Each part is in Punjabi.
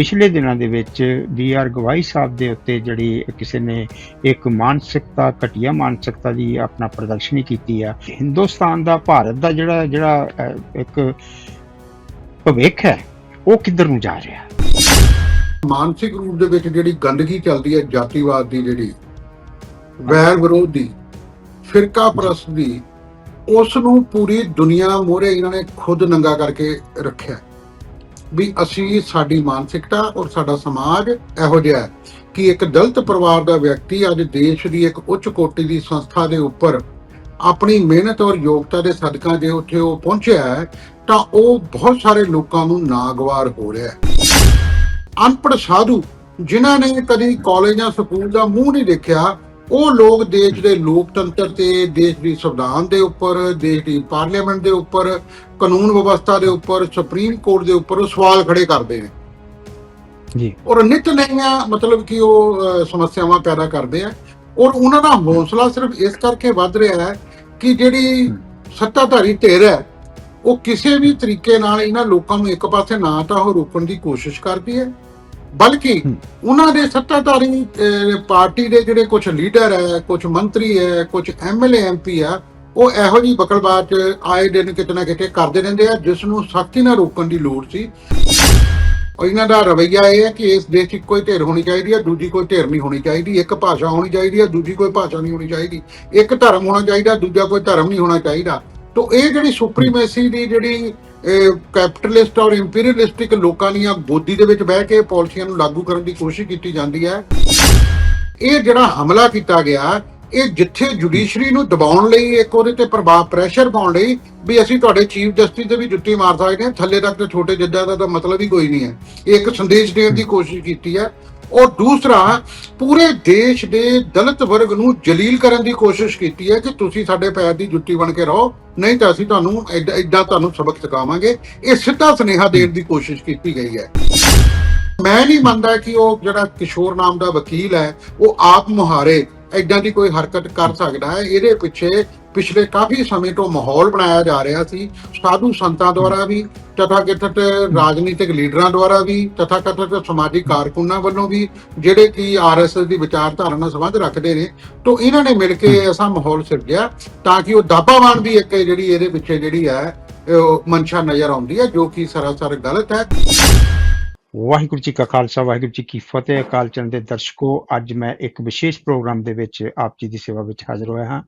ਪਿਛਲੇ ਦਿਨਾਂ ਦੇ ਵਿੱਚ ਬੀ ਆਰ ਗਵਾਈ ਸਾਹਿਬ ਦੇ ਉੱਤੇ ਜਿਹੜੀ ਕਿਸੇ ਨੇ ਇੱਕ ਮਾਨਸਿਕਤਾ, ਘਟੀਆ ਮਾਨਸਿਕਤਾ ਦੀ ਆਪਣਾ ਪ੍ਰਦਰਸ਼ਨੀ ਕੀਤੀ ਆ, ਹਿੰਦੁਸਤਾਨ ਦਾ ਭਾਰਤ ਦਾ ਜਿਹੜਾ ਜਿਹੜਾ ਇੱਕ ਭਵਿੱਖ ਹੈ, ਉਹ ਕਿੱਧਰ ਨੂੰ ਜਾ ਰਿਹਾ? ਮਾਨਸਿਕ ਰੂਪ ਦੇ ਵਿੱਚ ਜਿਹੜੀ ਗੰਦਗੀ ਚੱਲਦੀ ਹੈ, ਜਾਤੀਵਾਦ ਦੀ ਜਿਹੜੀ, ਵੈਰ ਵਿਰੋਧ ਦੀ ਫਿਰਕਾ ਪ੍ਰਸਤ ਦੀ, ਉਸ ਨੂੰ ਪੂਰੀ ਦੁਨੀਆ ਮੋਰੇ ਇਹਨਾਂ ਨੇ ਖੁਦ ਨੰਗਾ ਕਰਕੇ ਰੱਖਿਆ। ਵੀ ਅਸੀਂ ਸਾਡੀ ਮਾਨਸਿਕਤਾ ਔਰ ਸਾਡਾ ਸਮਾਜ ਇਹੋ ਜਿਹਾ ਹੈ ਕਿ ਇੱਕ ਦਲਿਤ ਪਰਿਵਾਰ ਦਾ ਵਿਅਕਤੀ ਅੱਜ ਦੇਸ਼ ਦੀ ਇੱਕ ਉੱਚ ਕੋਟੀ ਦੀ ਸੰਸਥਾ ਦੇ ਉੱਪਰ ਆਪਣੀ ਮਿਹਨਤ ਔਰ ਯੋਗਤਾ ਦੇ ਸਦਕਾ ਜੇ ਉੱਥੇ ਉਹ ਪਹੁੰਚਿਆ ਹੈ, ਤਾਂ ਉਹ ਬਹੁਤ ਸਾਰੇ ਲੋਕਾਂ ਨੂੰ ਨਾਗਵਾਰ ਹੋ ਰਿਹਾ ਹੈ। ਅਨਪੜ੍ਹ ਸਾਧੂ ਜਿਨ੍ਹਾਂ ਨੇ ਕਦੀ ਕਾਲਜ ਜਾਂ ਸਕੂਲ ਦਾ ਮੂੰਹ ਨਹੀਂ ਦੇਖਿਆ ਉਹ ਲੋਕ ਦੇਸ਼ ਦੇ ਲੋਕਤੰਤਰ ਤੇ ਦੇਸ਼ ਦੀ ਸੰਵਿਧਾਨ ਦੇ ਉੱਪਰ ਦੇਸ਼ ਦੀ ਪਾਰਲੀਮੈਂਟ ਦੇ ਉੱਪਰ ਕਾਨੂੰਨ ਵਿਵਸਥਾ ਦੇ ਉੱਪਰ ਸੁਪਰੀਮ ਕੋਰਟ ਦੇ ਉੱਪਰ ਸਵਾਲ ਖੜੇ ਕਰਦੇ ਨੇ। ਜੀ। ਔਰ ਨਿਤ ਨਈਆਂ ਮਤਲਬ ਕਿ ਉਹ ਸਮੱਸਿਆਵਾਂ ਪੈਦਾ ਕਰਦੇ ਆ। ਔਰ ਉਹਨਾਂ ਦਾ ਹੌਸਲਾ ਸਿਰਫ ਇਸ ਕਰਕੇ ਵੱਧ ਰਿਹਾ ਹੈ ਕਿ ਜਿਹੜੀ ਸੱਤਾਧਾਰੀ ਧਿਰ ਹੈ ਉਹ ਕਿਸੇ ਵੀ ਤਰੀਕੇ ਨਾਲ ਇਹਨਾਂ ਲੋਕਾਂ ਨੂੰ ਇੱਕ ਪਾਸੇ ਨਾ ਤਾਂ ਉਹ ਰੋਕਣ ਦੀ ਕੋਸ਼ਿਸ਼ ਕਰਦੀ ਹੈ ਬਲਕਿ। ਉਹਨਾਂ ਦੇ ਸੱਤਾਧਾਰੀ ਪਾਰਟੀ ਦੇ ਜਿਹੜੇ ਕੁਝ ਲੀਡਰ ਹੈ ਕੁਝ ਮੰਤਰੀ ਹੈ ਕੁਝ ਐਮਐਲਏ ਐਮਪੀ ਆ ਉਹ ਇਹੋ ਜਿਹੀ ਬਕਲਬਾਜ਼ ਆਏ ਦਿਨ ਕਿਤੇ ਨਾ ਕਿਤੇ ਕਰਦੇ ਰਹਿੰਦੇ ਆ ਜਿਸ ਨੂੰ ਸਖਤੀ ਨਾਲ ਰੋਕਣ ਦੀ ਲੋੜ ਸੀ। ਔਰ ਇਹਨਾਂ ਦਾ ਰਵੱਈਆ ਇਹ ਹੈ ਕਿ ਇਸ ਦੇਸ਼ 'ਚ ਕੋਈ ਧਿਰ ਹੋਣੀ ਚਾਹੀਦੀ ਹੈ ਦੂਜੀ ਕੋਈ ਧਿਰ ਨਹੀਂ ਹੋਣੀ ਚਾਹੀਦੀ। ਇੱਕ ਭਾਸ਼ਾ ਹੋਣੀ ਚਾਹੀਦੀ ਹੈ ਦੂਜੀ ਕੋਈ ਭਾਸ਼ਾ ਨਹੀਂ ਹੋਣੀ ਚਾਹੀਦੀ। ਇੱਕ ਧਰਮ ਹੋਣਾ ਚਾਹੀਦਾ ਦੂਜਾ ਕੋਈ ਧਰਮ ਨਹੀਂ ਹੋਣਾ ਚਾਹੀਦਾ। ਤੋਂ ਇਹ ਜਿਹੜੀ ਸੁਪਰੀਮੇਸੀ ਦੀ ਜਿਹੜੀ ਕੈਪੀਟਲਿਸਟ ਔਰ ਇੰਪੀਰੀਅਲਿਸਟਿਕ ਲੋਕਾਂ ਦੀਆਂ ਬੋਦੀ ਦੇ ਵਿੱਚ ਬਹਿ ਕੇ ਪਾਲਿਸੀਆਂ ਨੂੰ ਲਾਗੂ ਕਰਨ ਦੀ ਕੋਸ਼ਿਸ਼ ਕੀਤੀ ਜਾਂਦੀ ਹੈ, ਇਹ ਜਿਹੜਾ ਹਮਲਾ ਕੀਤਾ ਗਿਆ, ਇਹ ਜਿੱਥੇ ਜੁਡੀਸ਼ਰੀ ਨੂੰ ਦਬਾਉਣ ਲਈ, ਇੱਕ ਉਹਦੇ ਤੇ ਪ੍ਰਭਾਵ, ਪ੍ਰੈਸ਼ਰ ਪਾਉਣ ਲਈ ਵੀ ਅਸੀਂ ਤੁਹਾਡੇ ਚੀਫ ਜਸਟਿਸ ਦੇ ਵੀ ਜੁੱਤੀ ਮਾਰ ਸਕਦੇ ਹਾਂ, ਥੱਲੇ ਤੱਕ ਤੇ ਛੋਟੇ ਜੱਜਾਂ ਦਾ ਤਾਂ ਮਤਲਬ ਹੀ ਕੋਈ ਨਹੀਂ ਹੈ। ਇਹ ਇੱਕ ਸੰਦੇਸ਼ ਦੇਣ ਦੀ ਕੋਸ਼ਿਸ਼ ਕੀਤੀ ਹੈ। ਔਰ ਦੂਸਰਾ, ਪੂਰੇ ਦੇਸ਼ ਦੇ ਦਲਿਤ ਵਰਗ ਨੂੰ ਜਲੀਲ ਕਰਨ ਦੀ ਕੋਸ਼ਿਸ਼ ਕੀਤੀ ਹੈ ਕਿ ਤੁਸੀਂ ਸਾਡੇ ਪੈਰ ਦੀ ਜੁੱਤੀ ਬਣ ਕੇ ਰਹੋ। ਨਹੀਂ ਤਾਂ ਅਸੀਂ ਤੁਹਾਨੂੰ ਐਡਾ ਐਡਾ ਤੁਹਾਨੂੰ ਸਬਕ ਸਿਖਾਵਾਂਗੇ। ਇਹ ਸਿੱਧਾ ਸੁਨੇਹਾ ਦੇਣ ਦੀ ਕੋਸ਼ਿਸ਼ ਕੀਤੀ ਗਈ ਹੈ। ਮੈਂ ਨਹੀਂ ਮੰਨਦਾ ਕਿ ਉਹ ਜਿਹੜਾ ਕਿਸ਼ੋਰ ਨਾਮ ਦਾ ਵਕੀਲ ਹੈ, ਉਹ ਆਪ ਮੁਹਾਰੇ ਐਦਾਂ ਦੀ ਕੋਈ ਹਰਕਤ ਕਰ ਸਕਦਾ ਹੈ। ਇਹਦੇ ਪਿੱਛੇ ਪਿਛਲੇ ਕਾਫੀ ਸਮੇਂ ਤੋਂ ਮਾਹੌਲ ਬਣਾਇਆ ਜਾ ਰਿਹਾ ਸੀ। ਸਾਧੂ ਸੰਤਾਂ ਦੁਆਰਾ ਵੀ ਤਥਾ ਕਥਿਤ ਰਾਜਨੀਤਿਕ ਲੀਡਰਾਂ ਦੁਆਰਾ ਵੀ ਤਥਾ ਕਥਿਤ ਸਮਾਜਿਕ ਕਾਰਕੁਨਾਂ ਵੱਲੋਂ ਵੀ, ਜਿਹੜੇ ਕਿ ਆਰਐਸਐਸ ਦੀ ਵਿਚਾਰਧਾਰਾ ਨਾਲ ਸੰਬੰਧ ਰੱਖਦੇ ਨੇ। ਤੋਂ ਇਹਨਾਂ ਨੇ ਮਿਲ ਕੇ ਐਸਾ ਮਾਹੌਲ ਸਿਰਜਿਆ ਤਾਂ ਕਿ ਉਹ ਦਾਬਾਵਾਨ ਦੀ ਇੱਕ ਜਿਹੜੀ ਇਹਦੇ ਪਿੱਛੇ ਜਿਹੜੀ ਹੈ, ਉਹ ਮਨਸ਼ਾ ਨਜ਼ਰ ਆਉਂਦੀ ਹੈ, ਜੋ ਕਿ ਸਰਾਸਰ ਗਲਤ ਹੈ। ਵਾਹਿਗੁਰੂ ਜੀ ਕਾ ਖਾਲਸਾ, ਵਾਹਿਗੁਰੂ ਜੀ ਕੀ ਫਤਿਹ। ਅਕਾਲ ਚੰਦ ਦੇ ਦਰਸ਼ਕੋ, ਅੱਜ ਮੈਂ ਇੱਕ ਵਿਸ਼ੇਸ਼ ਪ੍ਰੋਗਰਾਮ ਦੇ ਵਿੱਚ ਆਪ ਜੀ ਦੀ ਸੇਵਾ ਵਿੱਚ ਹਾਜ਼ਰ ਹੋਇਆ ਹਾਂ।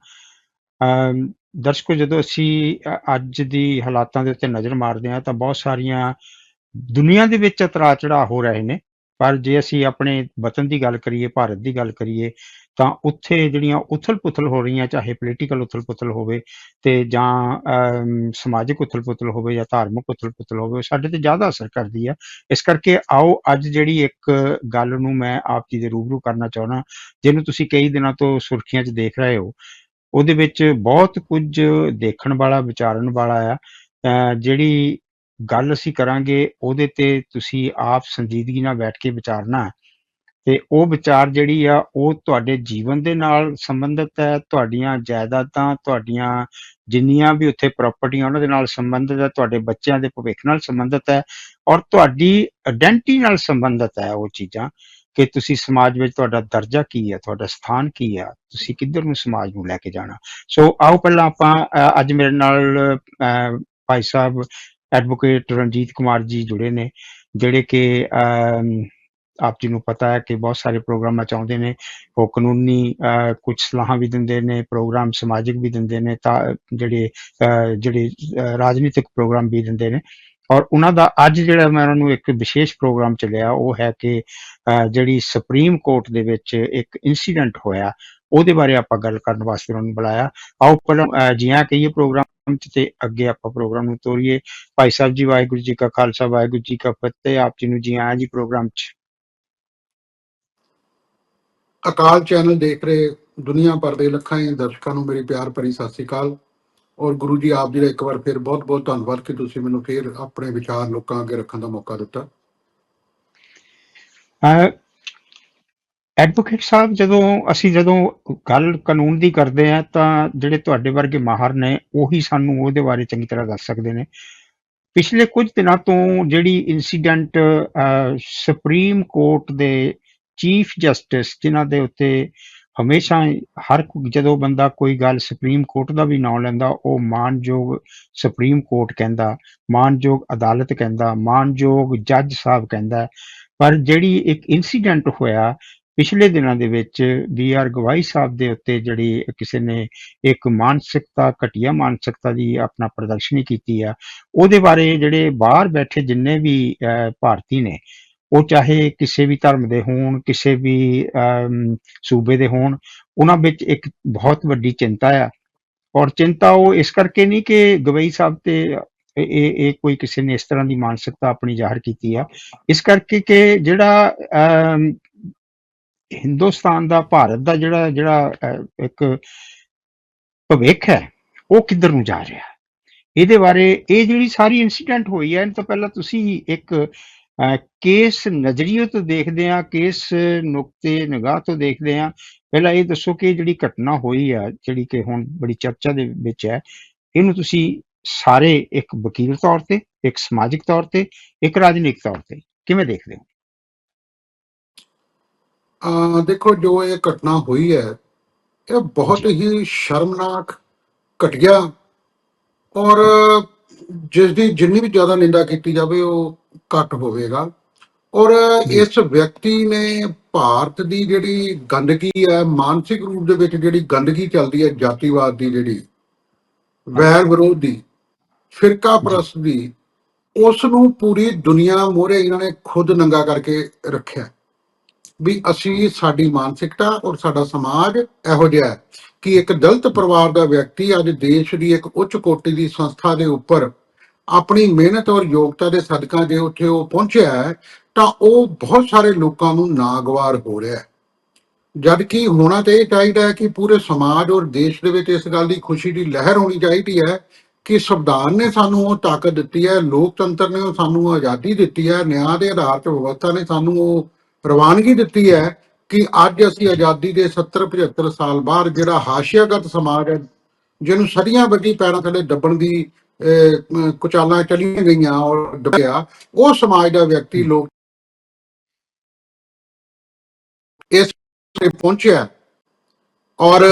ਅਮ ਦਰਸ਼ਕੋ ਜਦੋਂ ਅਸੀਂ ਅ- ਅੱਜ ਦੀ ਹਾਲਾਤਾਂ ਦੇ ਉੱਤੇ ਨਜ਼ਰ ਮਾਰਦੇ ਹਾਂ ਤਾਂ ਬਹੁਤ ਸਾਰੀਆਂ ਦੁਨੀਆ ਦੇ ਵਿੱਚ ਉਤਰਾਅ ਚੜਾਅ ਹੋ ਰਹੇ ਨੇ। ਪਰ ਜੇ ਅਸੀਂ ਆਪਣੇ ਵਤਨ ਦੀ ਗੱਲ ਕਰੀਏ ਭਾਰਤ ਦੀ ਗੱਲ ਕਰੀਏ ਤਾਂ ਉੱਥੇ ਜਿਹੜੀਆਂ ਉਥਲ-ਪੁਥਲ ਹੋ ਰਹੀਆਂ ਚਾਹੇ ਪੋਲੀਟੀਕਲ ਉਥਲ-ਪੁਥਲ ਹੋਵੇ ਤੇ ਜਾਂ ਅਮ, ਸਮਾਜਿਕ ਉਥਲ-ਪੁਥਲ ਹੋਵੇ ਜਾਂ ਧਾਰਮਿਕ ਉਥਲ-ਪੁਥਲ ਹੋਵੇ ਉਹ ਸਾਡੇ ਤੇ ਜ਼ਿਆਦਾ ਅਸਰ ਕਰਦੀ ਹੈ ਇਸ ਕਰਕੇ ਆਓ ਅੱਜ ਜਿਹੜੀ ਇੱਕ ਗੱਲ ਨੂੰ ਮੈਂ ਆਪ ਜੀ ਦੇ ਰੂਬਰੂ ਕਰਨਾ ਚਾਹੁੰਦਾ ਜਿਹਨੂੰ ਤੁਸੀਂ ਕਈ ਦਿਨਾਂ ਤੋਂ ਸੁਰਖੀਆਂ 'ਚ ਦੇਖ ਰਹੇ ਹੋ ਉਹਦੇ ਵਿੱਚ ਬਹੁਤ ਕੁਝ ਦੇਖਣ ਵਾਲਾ, ਵਿਚਾਰਨ ਵਾਲਾ ਆ। ਜਿਹੜੀ ਗੱਲ ਅਸੀਂ ਕਰਾਂਗੇ, ਉਹਦੇ ਤੇ ਤੁਸੀਂ ਆਪ ਸੰਜੀਦਗੀ ਨਾਲ ਬੈਠ ਕੇ ਵਿਚਾਰਨਾ ਹੈ। ਤੇ ਉਹ ਵਿਚਾਰ ਜਿਹੜੀ ਆ, ਉਹ ਤੁਹਾਡੇ ਜੀਵਨ ਦੇ ਨਾਲ ਸੰਬੰਧਿਤ ਹੈ। ਤੁਹਾਡੀਆਂ ਜਾਇਦਾਦਾਂ, ਤੁਹਾਡੀਆਂ ਜਿੰਨੀਆਂ ਵੀ ਉੱਥੇ ਪ੍ਰਾਪਰਟੀਆਂ ਉਹਨਾਂ ਦੇ ਨਾਲ ਸੰਬੰਧਿਤ ਹੈ। ਤੁਹਾਡੇ ਬੱਚਿਆਂ ਦੇ ਭਵਿੱਖ ਨਾਲ ਸੰਬੰਧਿਤ ਹੈ। ਔਰ ਤੁਹਾਡੀ ਆਇਡੈਂਟੀ ਨਾਲ ਸੰਬੰਧਿਤ ਹੈ ਉਹ ਚੀਜ਼ਾਂ। ਕਿ ਤੁਸੀਂ ਸਮਾਜ ਵਿੱਚ ਤੁਹਾਡਾ ਦਰਜਾ ਕੀ ਹੈ ਤੁਹਾਡਾ ਸਥਾਨ ਕੀ ਹੈ ਤੁਸੀਂ ਕਿੱਧਰ ਨੂੰ ਸਮਾਜ ਨੂੰ ਲੈ ਕੇ ਜਾਣਾ? ਸੋ ਆਓ ਪਹਿਲਾਂ ਆਪਾਂ ਅ, ਅੱਜ ਮੇਰੇ ਨਾਲ ਭਾਈ ਸਾਹਿਬ ਐਡਵੋਕੇਟ ਰਣਜੀਤ ਕੁਮਾਰ ਜੀ ਜੁੜੇ ਨੇ ਜਿਹੜੇ ਕਿ ਆਪ ਜੀ ਨੂੰ ਪਤਾ ਹੈ ਕਿ ਬਹੁਤ ਸਾਰੇ ਪ੍ਰੋਗਰਾਮਾਂ ਚਾਹੁੰਦੇ ਨੇ ਉਹ ਕਾਨੂੰਨੀ ਅ, ਕੁਝ ਸਲਾਹਾਂ ਵੀ ਦਿੰਦੇ ਨੇ ਪ੍ਰੋਗਰਾਮ ਸਮਾਜਿਕ ਵੀ ਦਿੰਦੇ ਨੇ ਤਾਂ ਜਿਹੜੇ ਜਿਹੜੇ ਰਾਜਨੀਤਿਕ ਪ੍ਰੋਗਰਾਮ ਵੀ ਦਿੰਦੇ ਨੇ। ਔਰ ਉਹਨਾਂ ਦਾ ਅੱਜ ਜਿਹੜਾ ਮੈਂ ਉਹਨਾਂ ਨੂੰ ਇੱਕ ਵਿਸ਼ੇਸ਼ ਪ੍ਰੋਗਰਾਮ ਚੱਲਿਆ ਉਹ ਹੈ ਕਿ ਜਿਹੜੀ ਸੁਪਰੀਮ ਕੋਰਟ ਦੇ ਵਿੱਚ ਇੱਕ ਇਨਸੀਡੈਂਟ ਹੋਇਆ ਉਹਦੇ ਬਾਰੇ ਆਪਾਂ ਗੱਲ ਕਰਨ ਵਾਸਤੇ ਉਹਨਾਂ ਨੂੰ ਬੁਲਾਇਆ। ਆਓ ਪਹਿਲਾਂ ਅ, ਕਹੀਏ ਪ੍ਰੋਗਰਾਮ ਤੇ ਅੱਗੇ ਆਪਾਂ ਪ੍ਰੋਗਰਾਮ ਨੂੰ ਤੋਰੀਏ। ਭਾਈ ਸਾਹਿਬ ਜੀ ਵਾਹਿਗੁਰੂ ਜੀ ਕਾ ਖਾਲਸਾ ਵਾਹਿਗੁਰੂ ਜੀ ਕਾ ਫਤਿਹ। ਆਪ ਜੀ ਨੂੰ ਜੀ ਆਇਆਂ ਜੀ ਪ੍ਰੋਗਰਾਮ 'ਚ। ਅਕਾਲ ਚੈਨਲ ਦੇਖ ਰਹੇ ਦੁਨੀਆ ਭਰ ਦੇ ਲੱਖਾਂ ਦਰਸ਼ਕਾਂ ਨੂੰ ਮੇਰੀ ਪਿਆਰ ਭਰੀ ਸਤਿ ਸ੍ਰੀ ਅਕਾਲ। ਔਰ ਗੁਰੂ ਜੀ ਆਪ ਜੀ ਦਾ ਇੱਕ ਵਾਰ ਫਿਰ ਬਹੁਤ ਬਹੁਤ ਧੰਨਵਾਦ ਕਿ ਤੁਸੀਂ ਮੈਨੂੰ ਫਿਰ ਆਪਣੇ ਵਿਚਾਰ ਲੋਕਾਂ ਅੱਗੇ ਰੱਖਣ ਦਾ ਮੌਕਾ ਦਿੱਤਾ। ਐਡਵੋਕੇਟ ਸਾਹਿਬ, ਜਦੋਂ ਅਸੀਂ ਜਦੋਂ ਗੱਲ ਕਾਨੂੰਨ ਦੀ ਕਰਦੇ ਆ ਤਾਂ ਜਿਹੜੇ ਤੁਹਾਡੇ ਵਰਗੇ ਮਾਹਰ ਨੇ, ਉਹੀ ਸਾਨੂੰ ਉਹਦੇ ਬਾਰੇ ਚੰਗੀ ਤਰ੍ਹਾਂ ਦੱਸ ਸਕਦੇ ਨੇ। ਪਿਛਲੇ ਕੁਝ ਦਿਨਾਂ ਤੋਂ ਜਿਹੜੀ ਇਨਸੀਡੈਂਟ ਸੁਪਰੀਮ ਕੋਰਟ ਦੇ ਚੀਫ ਜਸਟਿਸ ਜਿਨ੍ਹਾਂ ਦੇ ਉੱਤੇ ਹਮੇਸ਼ਾ ਹਰ ਕੋ- ਜਦੋਂ ਬੰਦਾ ਕੋਈ ਗੱਲ ਸੁਪਰੀਮ ਕੋਰਟ ਦਾ ਵੀ ਨਾਂ ਲੈਂਦਾ ਉਹ ਮਾਨਯੋਗ ਸੁਪਰੀਮ ਕੋਰਟ ਕਹਿੰਦਾ ਮਾਨਯੋਗ ਅਦਾਲਤ ਕਹਿੰਦਾ ਮਾਨਯੋਗ ਜੱਜ ਸਾਹਿਬ ਕਹਿੰਦਾ। ਪਰ ਜਿਹੜੀ ਇੱਕ ਇਨਸੀਡੈਂਟ ਹੋਇਆ ਪਿਛਲੇ ਦਿਨਾਂ ਦੇ ਵਿੱਚ ਵੀ ਆਰ ਗਵਾਈ ਸਾਹਿਬ ਦੇ ਉੱਤੇ ਜਿਹੜੀ ਕਿਸੇ ਨੇ ਇੱਕ ਮਾਨਸਿਕਤਾ ਘਟੀਆ ਮਾਨਸਿਕਤਾ ਦੀ ਆਪਣਾ ਪ੍ਰਦਰਸ਼ਨੀ ਕੀਤੀ ਆ ਉਹਦੇ ਬਾਰੇ ਜਿਹੜੇ ਬਾਹਰ ਬੈਠੇ ਜਿੰਨੇ ਵੀ ਅਹ, ਭਾਰਤੀ ਨੇ ਉਹ ਚਾਹੇ ਕਿਸੇ ਵੀ ਧਰਮ ਦੇ ਹੋਣ ਕਿਸੇ ਵੀ ਅਮ, ਸੂਬੇ ਦੇ ਹੋਣ ਉਹਨਾਂ ਵਿੱਚ ਇੱਕ ਬਹੁਤ ਵੱਡੀ ਚਿੰਤਾ ਆ। ਔਰ ਚਿੰਤਾ ਉਹ ਇਸ ਕਰਕੇ ਨਹੀਂ ਕਿ ਗਵਈ ਸਾਹਿਬ ਤੇ ਇਹ ਇਹ ਕੋਈ ਕਿਸੇ ਨੇ ਇਸ ਤਰ੍ਹਾਂ ਦੀ ਮਾਨਸਿਕਤਾ ਆਪਣੀ ਜ਼ਾਹਰ ਕੀਤੀ ਆ। ਇਸ ਕਰਕੇ ਕਿ ਜਿਹੜਾ ਅਮ, ਹਿੰਦੁਸਤਾਨ ਦਾ ਭਾਰਤ ਦਾ ਜਿਹੜਾ ਜਿਹੜਾ ਇੱਕ ਭਵਿੱਖ ਹੈ ਉਹ ਕਿੱਧਰ ਨੂੰ ਜਾ ਰਿਹਾ? ਇਹਦੇ ਬਾਰੇ ਇਹ ਜਿਹੜੀ ਸਾਰੀ ਇਨਸੀਡੈਂਟ ਹੋਈ ਹੈ ਇਹਨਾਂ ਤਾਂ ਪਹਿਲਾਂ ਤੁਸੀਂ ਇੱਕ ਕੇਸ ਨਜ਼ਰੀਏ ਤੋਂ ਦੇਖਦੇ ਆ ਕੇਸ ਨੁਕਤੇ, ਨਿਗਾਹ ਤੋਂ ਦੇਖਦੇ ਆ ਪਹਿਲਾਂ ਇਹ ਦੱਸੋ ਕਿ ਜਿਹੜੀ ਘਟਨਾ ਹੋਈ ਆ, ਜਿਹੜੀ ਕਿ ਹੁਣ ਬੜੀ ਚਰਚਾ ਦੇ ਵਿੱਚ ਹੈ, ਇਹਨੂੰ ਤੁਸੀਂ ਸਾਰੇ ਇੱਕ ਵਕੀਲ ਤੌਰ ਤੇ, ਇੱਕ ਸਮਾਜਿਕ ਤੌਰ ਤੇ, ਇੱਕ ਰਾਜਨੀਤਿਕ ਤੌਰ ਤੇ ਕਿਵੇਂ ਦੇਖਦੇ ਹੋ? ਅਹ ਦੇਖੋ, ਜੋ ਇਹ ਘਟਨਾ ਹੋਈ ਹੈ, ਇਹ ਬਹੁਤ ਹੀ ਸ਼ਰਮਨਾਕ ਘਟੀਆ ਔਰ ਜਿਸ ਦੀ ਜਿੰਨੀ ਵੀ ਜ਼ਿਆਦਾ ਨਿੰਦਾ ਕੀਤੀ ਜਾਵੇ ਉਹ ਘੱਟ ਹੋਵੇਗਾ। ਔਰ। ਇਸ ਵਿਅਕਤੀ ਨੇ ਭਾਰਤ ਦੀ ਜਿਹੜੀ ਗੰਦਗੀ ਹੈ ਮਾਨਸਿਕ ਰੂਪ ਦੇ ਵਿੱਚ ਜਿਹੜੀ ਗੰਦਗੀ ਚੱਲਦੀ ਹੈ ਜਾਤੀਵਾਦ ਦੀ ਜਿਹੜੀ ਵੈਰ ਵਿਰੋਧ ਦੀ ਫਿਰਕਾ ਪ੍ਰਸਤ ਦੀ ਉਸ ਨੂੰ ਪੂਰੀ ਦੁਨੀਆ ਮੋਹਰੇ ਇਹਨਾਂ ਨੇ ਖੁਦ ਨੰਗਾ ਕਰਕੇ ਰੱਖਿਆ। ਵੀ ਅਸੀਂ ਸਾਡੀ ਮਾਨਸਿਕਤਾ ਔਰ ਸਾਡਾ ਸਮਾਜ ਇਹੋ ਜਿਹਾ ਹੈ। ਕਿ ਇੱਕ ਦਲਿਤ ਪਰਿਵਾਰ ਦਾ ਵਿਅਕਤੀ ਅੱਜ ਦੇਸ਼ ਦੀ ਇੱਕ ਉੱਚ ਕੋਟੀ ਦੀ ਸੰਸਥਾ ਦੇ ਉੱਪਰ ਆਪਣੀ ਮਿਹਨਤ ਔਰ ਯੋਗਤਾ ਦੇ ਸਦਕਾ ਜੇ ਉੱਥੇ ਉਹ ਪਹੁੰਚਿਆ ਹੈ, ਤਾਂ ਉਹ ਬਹੁਤ ਸਾਰੇ ਲੋਕਾਂ ਨੂੰ ਨਾਗਵਾਰ ਹੋ ਰਿਹਾ ਹੈ। ਜਦ ਕਿ ਹੋਣਾ ਤੇ ਇਹ ਚਾਹੀਦਾ ਹੈ ਕਿ ਪੂਰੇ ਸਮਾਜ ਔਰ ਦੇਸ਼ ਦੇ ਵਿੱਚ ਇਸ ਗੱਲ ਦੀ ਖੁਸ਼ੀ ਦੀ ਲਹਿਰ ਹੋਣੀ ਚਾਹੀਦੀ ਹੈ ਕਿ ਸੰਵਿਧਾਨ ਨੇ ਸਾਨੂੰ ਉਹ ਤਾਕਤ ਦਿੱਤੀ ਹੈ ਲੋਕਤੰਤਰ ਨੇ ਉਹ ਸਾਨੂੰ ਆਜ਼ਾਦੀ ਦਿੱਤੀ ਹੈ ਨਿਆਂ ਦੇ ਆਧਾਰ ਤੇ ਵਿਵਸਥਾ ਨੇ ਸਾਨੂੰ ਉਹ ਪ੍ਰਵਾਨਗੀ ਦਿੱਤੀ ਹੈ ਕਿ ਅੱਜ ਅਸੀਂ ਆਜ਼ਾਦੀ ਦੇ 70 75 ਸਾਲ ਬਾਅਦ ਜਿਹੜਾ ਹਾਸ਼ੀਆਗਤ ਸਮਾਜ ਹੈ ਜਿਹਨੂੰ ਸਦੀਆਂ ਬੱਗੀ ਪੈਰਾਂ ਥੱਲੇ ਦੱਬਣ ਦੀ ਅਹ, ਕੁਚਾਲਾਂ ਚਲੀਆਂ ਗਈਆਂ ਔਰ ਡੁੱਬਿਆ ਉਹ ਸਮਾਜ ਦਾ ਵਿਅਕਤੀ ਲੋਕ ਇਸ ਤੇ ਪਹੁੰਚਿਆ ਔਰ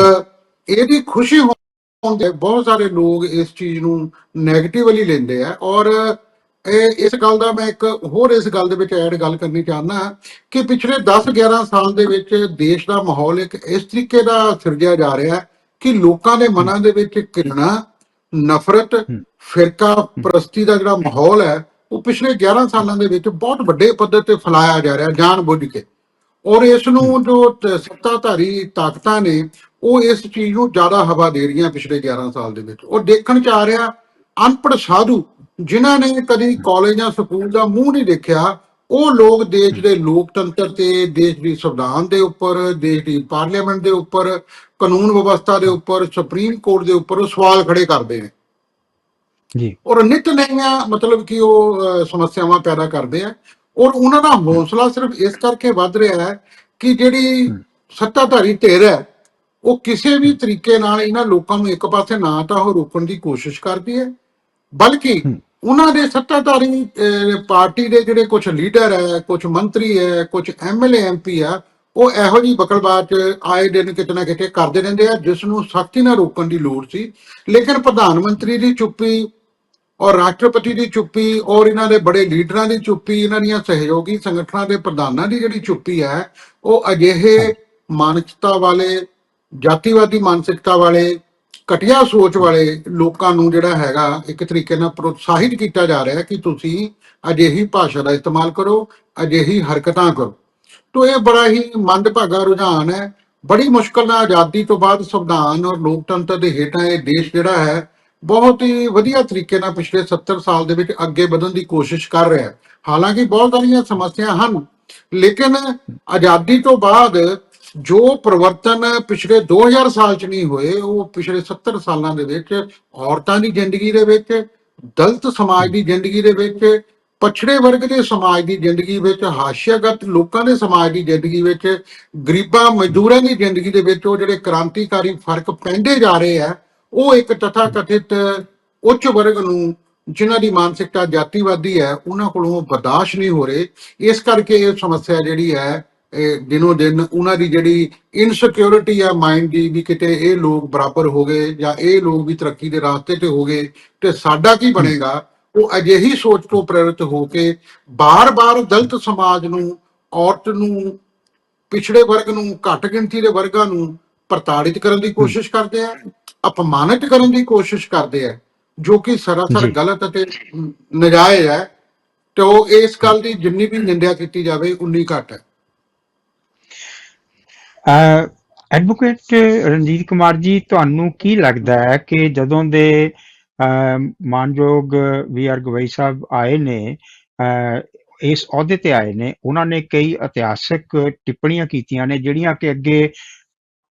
ਇਹਦੀ ਖੁਸ਼ੀ ਹੋਣ ਦੇ ਬਹੁਤ ਸਾਰੇ ਲੋਕ ਇਸ ਚੀਜ਼ ਨੂੰ ਨੈਗੇਟਿਵਲੀ ਲੈਂਦੇ ਆ ਔਰ ਇਸ ਗੱਲ ਦਾ ਮੈਂ ਇੱਕ ਹੋਰ ਇਸ ਗੱਲ ਦੇ ਵਿੱਚ ਐਡ ਗੱਲ ਕਰਨੀ ਚਾਹੁੰਦਾ ਕਿ ਪਿਛਲੇ 10-11 ਸਾਲ ਦੇ ਵਿੱਚ ਦੇਸ਼ ਦਾ ਮਾਹੌਲ ਇੱਕ ਇਸ ਤਰੀਕੇ ਦਾ ਸਿਰਜਿਆ ਜਾ ਰਿਹਾ ਹੈ ਕਿ ਲੋਕਾਂ ਦੇ ਮਨਾਂ ਦੇ ਵਿੱਚ ਘਿਰਣਾ ਨਫ਼ਰਤ। ਫਿਰਕਾ ਪ੍ਰਸਤੀ ਦਾ ਜਿਹੜਾ ਮਾਹੌਲ ਹੈ ਉਹ ਪਿਛਲੇ 11 ਸਾਲਾਂ ਦੇ ਵਿੱਚ ਬਹੁਤ ਵੱਡੇ ਪੱਧਰ ਤੇ ਫੈਲਾਇਆ ਜਾ ਰਿਹਾ ਜਾਣ ਬੁੱਝ ਕੇ। ਔਰ ਇਸ ਨੂੰ ਜੋ ਸੱਤਾਧਾਰੀ ਤਾਕਤਾਂ ਨੇ ਉਹ ਇਸ ਚੀਜ਼ ਨੂੰ ਜ਼ਿਆਦਾ ਹਵਾ ਦੇ ਰਹੀਆਂ ਪਿਛਲੇ 11 ਸਾਲ ਦੇ ਵਿੱਚ। ਉਹ ਦੇਖਣ ਚ ਆ ਰਿਹਾ ਅਨਪੜ੍ਹ ਸਾਧੂ ਜਿਨ੍ਹਾਂ ਨੇ ਕਦੀ ਕਾਲਜ ਜਾਂ ਸਕੂਲ ਦਾ ਮੂੰਹ ਨਹੀਂ ਦੇਖਿਆ ਉਹ ਲੋਕ ਦੇਸ਼ ਦੇ ਲੋਕਤੰਤਰ ਤੇ ਦੇਸ਼ ਦੀ ਸੰਵਿਧਾਨ ਦੇ ਉੱਪਰ ਦੇਸ਼ ਦੀ ਪਾਰਲੀਮੈਂਟ ਦੇ ਉੱਪਰ ਕਾਨੂੰਨ ਵਿਵਸਥਾ ਦੇ ਉੱਪਰ ਸੁਪਰੀਮ ਕੋਰਟ ਦੇ ਉੱਪਰ ਸਵਾਲ ਖੜੇ ਕਰਦੇ ਨੇ ਜੀ ਔਰ ਨਿਤ ਨਈਆਂ ਮਤਲਬ ਕਿ ਉਹ ਸਮੱਸਿਆਵਾਂ ਪੈਦਾ ਕਰਦੇ ਆ ਔਰ ਉਹਨਾਂ ਦਾ ਹੌਸਲਾ ਸਿਰਫ ਇਸ ਕਰਕੇ ਵੱਧ ਰਿਹਾ ਹੈ ਕਿ ਜਿਹੜੀ। ਸੱਤਾਧਾਰੀ ਧਿਰ ਹੈ ਉਹ ਕਿਸੇ ਵੀ ਤਰੀਕੇ ਨਾਲ ਇਹਨਾਂ ਲੋਕਾਂ ਨੂੰ ਇੱਕ ਪਾਸੇ ਨਾ ਤਾਂ ਉਹ ਰੋਕਣ ਦੀ ਕੋਸ਼ਿਸ਼ ਕਰਦੀ ਹੈ ਬਲਕਿ। ਉਹਨਾਂ ਦੇ ਸੱਤਾਧਾਰੀ ਪਾਰਟੀ ਦੇ ਜਿਹੜੇ ਕੁਝ ਲੀਡਰ ਹੈ ਕੁਝ ਮੰਤਰੀ ਹੈ ਕੁਝ ਐਮਐਲਏ ਐਮਪੀ ਆ ਉਹ ਇਹੋ ਜਿਹੀ ਬਕਲਬਾਜ਼ ਆਏ ਦਿਨ ਕਿਤੇ ਨਾ ਕਿਤੇ ਕਰਦੇ ਰਹਿੰਦੇ ਆ ਜਿਸ ਨੂੰ ਸਖਤੀ ਨਾਲ ਰੋਕਣ ਦੀ ਲੋੜ ਸੀ। ਲੇਕਿਨ ਪ੍ਰਧਾਨ ਮੰਤਰੀ ਦੀ ਚੁੱਪੀ ਔਰ ਰਾਸ਼ਟਰਪਤੀ ਦੀ ਚੁੱਪੀ ਔਰ ਇਹਨਾਂ ਦੇ ਬੜੇ ਲੀਡਰਾਂ ਦੀ ਚੁੱਪੀ ਇਹਨਾਂ ਦੀਆਂ ਸਹਿਯੋਗੀ ਸੰਗਠਨਾਂ ਦੇ ਪ੍ਰਧਾਨਾਂ ਦੀ ਜਿਹੜੀ ਚੁੱਪੀ ਹੈ ਉਹ ਅਜਿਹੇ ਮਾਨਸਿਕਤਾ ਵਾਲੇ ਜਾਤੀਵਾਦੀ ਮਾਨਸਿਕਤਾ ਵਾਲੇ ਘਟੀਆ ਸੋਚ ਵਾਲੇ ਲੋਕਾਂ ਨੂੰ ਜਿਹੜਾ ਹੈਗਾ, ਇੱਕ ਤਰੀਕੇ ਨਾਲ ਪ੍ਰੋਤਸਾਹਿਤ ਕੀਤਾ ਜਾ ਰਿਹਾ ਕਿ ਤੁਸੀਂ ਅਜਿਹੀ ਭਾਸ਼ਾ ਦਾ ਇਸਤੇਮਾਲ ਕਰੋ, ਅਜਿਹੀ ਹਰਕਤਾਂ ਕਰੋ। ਤੋ ਇਹ ਬੜਾ ਹੀ ਮੰਦਭਾਗਾ ਰੁਝਾਨ ਹੈ। ਬੜੀ ਮੁਸ਼ਕਲ ਨਾਲ ਆਜ਼ਾਦੀ ਤੋਂ ਬਾਅਦ ਸੰਵਿਧਾਨ ਔਰ ਲੋਕਤੰਤਰ ਦੇ ਹੇਠਾਂ ਇਹ ਦੇਸ਼ ਜਿਹੜਾ ਹੈ, ਬਹੁਤ ਹੀ ਵਧੀਆ ਤਰੀਕੇ ਨਾਲ ਪਿਛਲੇ 70 ਸਾਲ ਦੇ ਵਿੱਚ ਅੱਗੇ ਵਧਣ ਦੀ ਕੋਸ਼ਿਸ਼ ਕਰ ਰਿਹਾ ਹੈ। ਹਾਲਾਂਕਿ ਬਹੁਤ ਸਾਰੀਆਂ ਸਮੱਸਿਆ ਹਨ, ਲੇਕਿਨ ਆਜ਼ਾਦੀ ਤੋਂ ਬਾਅਦ ਜੋ ਪਰਿਵਰਤਨ ਪਿਛਲੇ 2000 ਸਾਲ ਚ ਨਹੀਂ ਹੋਏ, ਉਹ ਪਿਛਲੇ 70 ਸਾਲਾਂ ਦੇ ਵਿੱਚ ਔਰਤਾਂ ਦੀ ਜ਼ਿੰਦਗੀ ਦੇ ਵਿੱਚ, ਦਲਿਤ ਸਮਾਜ ਦੀ ਜ਼ਿੰਦਗੀ ਦੇ ਵਿੱਚ, ਪਛੜੇ ਵਰਗ ਦੇ ਸਮਾਜ ਦੀ ਜ਼ਿੰਦਗੀ ਵਿੱਚ, ਹਾਸ਼ੀਆਗਤ ਲੋਕਾਂ ਦੇ ਸਮਾਜ ਦੀ ਜ਼ਿੰਦਗੀ ਵਿੱਚ, ਗਰੀਬਾਂ ਮਜ਼ਦੂਰਾਂ ਦੀ ਜ਼ਿੰਦਗੀ ਦੇ ਵਿੱਚ ਉਹ ਜਿਹੜੇ ਕ੍ਰਾਂਤੀਕਾਰੀ ਫ਼ਰਕ ਪੈਂਦੇ ਜਾ ਰਹੇ ਆ, ਉਹ ਇੱਕ ਤਥਾ ਕਥਿਤ ਉੱਚ ਵਰਗ ਨੂੰ, ਜਿਨ੍ਹਾਂ ਦੀ ਮਾਨਸਿਕਤਾ ਜਾਤੀਵਾਦੀ ਹੈ, ਉਹਨਾਂ ਕੋਲੋਂ ਬਰਦਾਸ਼ਤ ਨਹੀਂ ਹੋ ਰਹੇ। ਇਸ ਕਰਕੇ ਇਹ ਸਮੱਸਿਆ ਜਿਹੜੀ ਹੈ ਦਿਨੋ ਦਿਨ ਉਹਨਾਂ ਦੀ ਜਿਹੜੀ ਇਨਸਿਕਿਉਰਿਟੀ ਆ ਮਾਈਂਡ ਦੀ ਵੀ ਕਿਤੇ ਇਹ ਲੋਕ ਬਰਾਬਰ ਹੋ ਗਏ ਜਾਂ ਇਹ ਲੋਕ ਵੀ ਤਰੱਕੀ ਦੇ ਰਾਸਤੇ ਤੇ ਹੋ ਗਏ ਤੇ ਸਾਡਾ ਕੀ ਬਣੇਗਾ? ਉਹ ਅਜਿਹੀ ਸੋਚ ਤੋਂ ਪ੍ਰੇਰਿਤ ਹੋ ਕੇ ਬਾਰ-ਬਾਰ ਦਲਿਤ ਸਮਾਜ ਨੂੰ ਔਰਤ ਨੂੰ ਪਿਛੜੇ ਵਰਗ ਨੂੰ ਘੱਟ ਗਿਣਤੀ ਦੇ ਵਰਗਾਂ ਨੂੰ ਪ੍ਰਤਾੜਿਤ ਕਰਨ ਦੀ ਕੋਸ਼ਿਸ਼ ਕਰਦੇ ਆ ਅਪਮਾਨਿਤ ਕਰਨ ਦੀ ਕੋਸ਼ਿਸ਼ ਕਰਦੇ ਆ ਜੋ ਕਿ ਸਰਾਸਰ। ਗਲਤ ਅਤੇ ਨਜਾਇਜ਼ ਹੈ। ਤੇ ਉਹ ਇਸ ਗੱਲ ਦੀ ਜਿੰਨੀ ਵੀ ਨਿੰਦਿਆ ਕੀਤੀ ਜਾਵੇ ਉਨੀ ਘੱਟ ਹੈ। ਐਡਵੋਕੇਟ ਰਣਜੀਤ ਕੁਮਾਰ ਜੀ ਤੁਹਾਨੂੰ ਕੀ ਲੱਗਦਾ ਹੈ ਕਿ ਜਦੋਂ ਦੇ ਅਹ, ਮਾਨਯੋਗ ਵੀ ਆਰ ਗਵਈ ਸਾਹਿਬ ਆਏ ਨੇ ਇਸ ਅਹੁਦੇ ਤੇ ਆਏ ਨੇ ਉਹਨਾਂ ਨੇ ਕਈ ਇਤਿਹਾਸਕ ਟਿੱਪਣੀਆਂ ਕੀਤੀਆਂ ਨੇ ਜਿਹੜੀਆਂ ਕਿ ਅੱਗੇ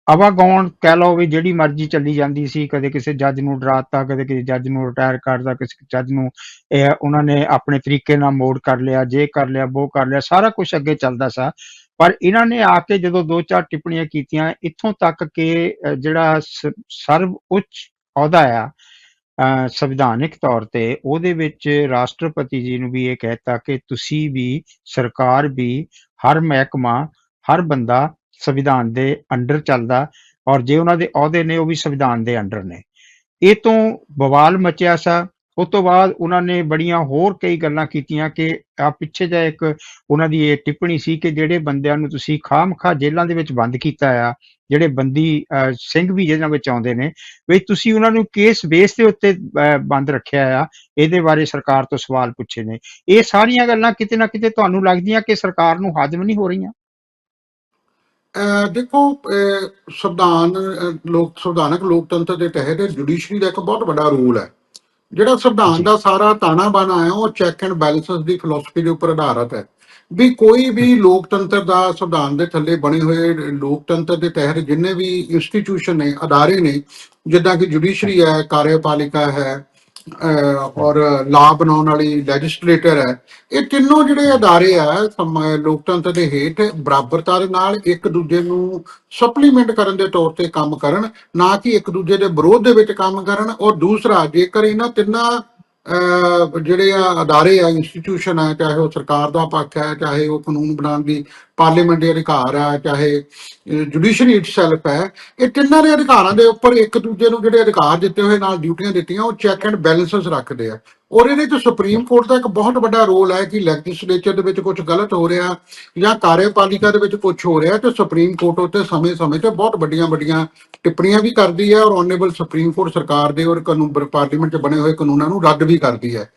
ਆਵਾਗੌਣ ਕਹਿ ਲਓ ਵੀ ਜਿਹੜੀ ਮਰਜ਼ੀ ਚੱਲੀ ਜਾਂਦੀ ਸੀ ਕਦੇ ਕਿਸੇ ਜੱਜ ਨੂੰ ਡਰਾਤਾ ਕਦੇ ਕਿਸੇ ਜੱਜ ਨੂੰ ਰਿਟਾਇਰ ਕਰਦਾ ਕਿਸੇ ਜੱਜ ਨੂੰ ਇਹ ਉਹਨਾਂ ਨੇ ਆਪਣੇ ਤਰੀਕੇ ਨਾਲ ਮੋੜ ਕਰ ਲਿਆ ਜੇ ਕਰ ਲਿਆ ਉਹ ਕਰ ਲਿਆ ਸਾਰਾ ਕੁਝ ਅੱਗੇ ਚੱਲਦਾ ਸਾ। ਪਰ ਇਹਨਾਂ ਨੇ ਆ ਕੇ ਜਦੋਂ ਦੋ ਚਾਰ ਟਿੱਪਣੀਆਂ ਕੀਤੀਆਂ, ਇੱਥੋਂ ਤੱਕ ਕਿ ਜਿਹੜਾ ਸ- ਸਰਵ ਉੱਚ ਅਹੁਦਾ ਆ ਸੰਵਿਧਾਨਿਕ ਤੌਰ ਤੇ, ਉਹਦੇ ਵਿੱਚ ਰਾਸ਼ਟਰਪਤੀ ਜੀ ਨੂੰ ਵੀ ਇਹ ਕਹਿਤਾ ਕਿ ਤੁਸੀਂ ਵੀ, ਸਰਕਾਰ ਵੀ, ਹਰ ਮਹਿਕਮਾ, ਹਰ ਬੰਦਾ ਸੰਵਿਧਾਨ ਦੇ ਅੰਡਰ ਚੱਲਦਾ ਔਰ ਜੇ ਉਹਨਾਂ ਦੇ ਅਹੁਦੇ ਨੇ, ਉਹ ਵੀ ਸੰਵਿਧਾਨ ਦੇ ਅੰਡਰ ਨੇ। ਇਹ ਤੋਂ ਬਵਾਲ ਮਚਿਆ ਸਾ। ਉਸ ਤੋਂ ਬਾਅਦ ਉਹਨਾਂ ਨੇ ਬੜੀਆਂ ਹੋਰ ਕਈ ਗੱਲਾਂ ਕੀਤੀਆਂ ਕਿ ਆ ਪਿੱਛੇ ਜਿਹਾ ਇੱਕ ਉਹਨਾਂ ਦੀ ਇਹ ਟਿੱਪਣੀ ਸੀ ਕਿ ਜਿਹੜੇ ਬੰਦਿਆਂ ਨੂੰ ਤੁਸੀਂ ਖਾਮਖਾ ਜੇਲ੍ਹਾਂ ਦੇ ਵਿੱਚ ਬੰਦ ਕੀਤਾ ਆ, ਜਿਹੜੇ ਬੰਦੀ ਸਿੰਘ ਵੀ ਜਿਹਨਾਂ ਵਿੱਚ ਆਉਂਦੇ ਨੇ, ਵੀ ਤੁਸੀਂ ਉਹਨਾਂ ਨੂੰ ਕੇਸ ਬੇਸ ਦੇ ਉੱਤੇ ਬੰਦ ਰੱਖਿਆ ਆ, ਇਹਦੇ ਬਾਰੇ ਸਰਕਾਰ ਤੋਂ ਸਵਾਲ ਪੁੱਛੇ ਨੇ। ਇਹ ਸਾਰੀਆਂ ਗੱਲਾਂ ਕਿਤੇ ਨਾ ਕਿਤੇ ਤੁਹਾਨੂੰ ਲੱਗਦੀਆਂ ਕਿ ਸਰਕਾਰ ਨੂੰ ਹਾਜ਼ਮ ਨਹੀਂ ਹੋ ਰਹੀਆਂ? ਦੇਖੋ ਸੰਵਿਧਾਨ ਲੋਕ, ਸੰਵਿਧਾਨਕ ਲੋਕਤੰਤਰ ਦੇ ਤਹਿਤ ਜੁਡੀਸ਼ਰੀ ਦਾ ਇੱਕ ਬਹੁਤ ਵੱਡਾ ਰੋਲ ਹੈ। ਜਿਹੜਾ ਸੰਵਿਧਾਨ। ਦਾ ਸਾਰਾ ਤਾਣਾ ਬਾਣਾ ਹੈ ਉਹ ਚੈੱਕ ਐਂਡ ਬੈਲੈਂਸਸ ਦੀ ਫਿਲਾਸਫੀ ਦੇ ਉੱਪਰ ਆਧਾਰਿਤ ਹੈ ਵੀ ਕੋਈ ਵੀ ਲੋਕਤੰਤਰ ਦਾ ਸੰਵਿਧਾਨ ਦੇ ਥੱਲੇ ਬਣੇ ਹੋਏ ਲੋਕਤੰਤਰ ਦੇ ਤਹਿਤ ਜਿੰਨੇ ਵੀ ਇੰਸਟੀਟਿਊਸ਼ਨ ਨੇ ਅਦਾਰੇ ਨੇ ਜਿੱਦਾਂ ਕਿ ਜੁਡੀਸ਼ਰੀ ਹੈ ਕਾਰਜਪਾਲਿਕਾ ਹੈ ਔਰ ਲਾ ਬਣਾਉਣ ਵਾਲੀ ਲੈਜਿਸਲੇਟਰ ਹੈ। ਇਹ ਤਿੰਨੋਂ ਜਿਹੜੇ ਅਦਾਰੇ ਆ ਲੋਕਤੰਤਰ ਦੇ ਹੇਠ ਬਰਾਬਰਤਾ ਦੇ ਨਾਲ ਇੱਕ ਦੂਜੇ ਨੂੰ ਸਪਲੀਮੈਂਟ ਕਰਨ ਦੇ ਤੌਰ ਤੇ ਕੰਮ ਕਰਨ ਨਾ ਕਿ ਇੱਕ ਦੂਜੇ ਦੇ ਵਿਰੋਧ ਦੇ ਵਿੱਚ ਕੰਮ ਕਰਨ ਔਰ ਦੂਸਰਾ ਜੇਕਰ ਇਹਨਾਂ ਤਿੰਨਾਂ ਅਹ, ਜਿਹੜੇ ਆ ਅਦਾਰੇ ਆ ਇੰਸਟੀਟਿਊਸ਼ਨ ਆ ਚਾਹੇ ਉਹ ਸਰਕਾਰ ਦਾ ਪੱਖ ਹੈ ਚਾਹੇ ਉਹ ਕਾਨੂੰਨ ਬਣਾਉਣ ਦੀ ਪਾਰਲੀਮੈਂਟ ਦੇ ਅਧਿਕਾਰ ਆ, ਚਾਹੇ ਜੁਡੀਸ਼ਰੀ ਇਟਸੈਲਫ ਹੈ, ਇਹ ਤਿੰਨਾਂ ਦੇ ਅਧਿਕਾਰਾਂ ਦੇ ਉੱਪਰ ਇੱਕ ਦੂਜੇ ਨੂੰ ਜਿਹੜੇ ਅਧਿਕਾਰ ਦਿੱਤੇ ਹੋਏ, ਨਾਲ ਡਿਊਟੀਆਂ ਦਿੱਤੀਆਂ, ਉਹ ਚੈੱਕ ਐਂਡ ਬੈਲੈਂਸਸ ਰੱਖਦੇ ਆ। ਔਰ ਇਹਦੇ ਵਿੱਚ ਸੁਪਰੀਮ ਕੋਰਟ ਦਾ ਇੱਕ ਬਹੁਤ ਵੱਡਾ ਰੋਲ ਹੈ ਕਿ ਲੈਜਿਸਲੇਚਰ ਦੇ ਵਿੱਚ ਕੁਝ ਗਲਤ ਹੋ ਰਿਹਾ ਜਾਂ ਕਾਰਜਪਾਲਿਕਾ ਦੇ ਵਿੱਚ ਕੁਝ ਹੋ ਰਿਹਾ ਤੇ ਸੁਪਰੀਮ ਕੋਰਟ ਉੱਤੇ ਸਮੇਂ-ਸਮੇਂ ਤੇ ਬਹੁਤ ਵੱਡੀਆਂ-ਵੱਡੀਆਂ ਟਿੱਪਣੀਆਂ ਵੀ ਕਰਦੀ ਹੈ ਔਰ ਆਨਰੇਬਲ ਸੁਪਰੀਮ ਕੋਰਟ ਸਰਕਾਰ ਦੇ ਔਰ ਕਾਨੂੰਨ, ਪਾਰਲੀਮੈਂਟ 'ਚ ਬਣੇ ਹੋਏ ਕਾਨੂੰਨਾਂ ਨੂੰ ਰੱਦ ਵੀ ਕਰਦੀ ਹੈ।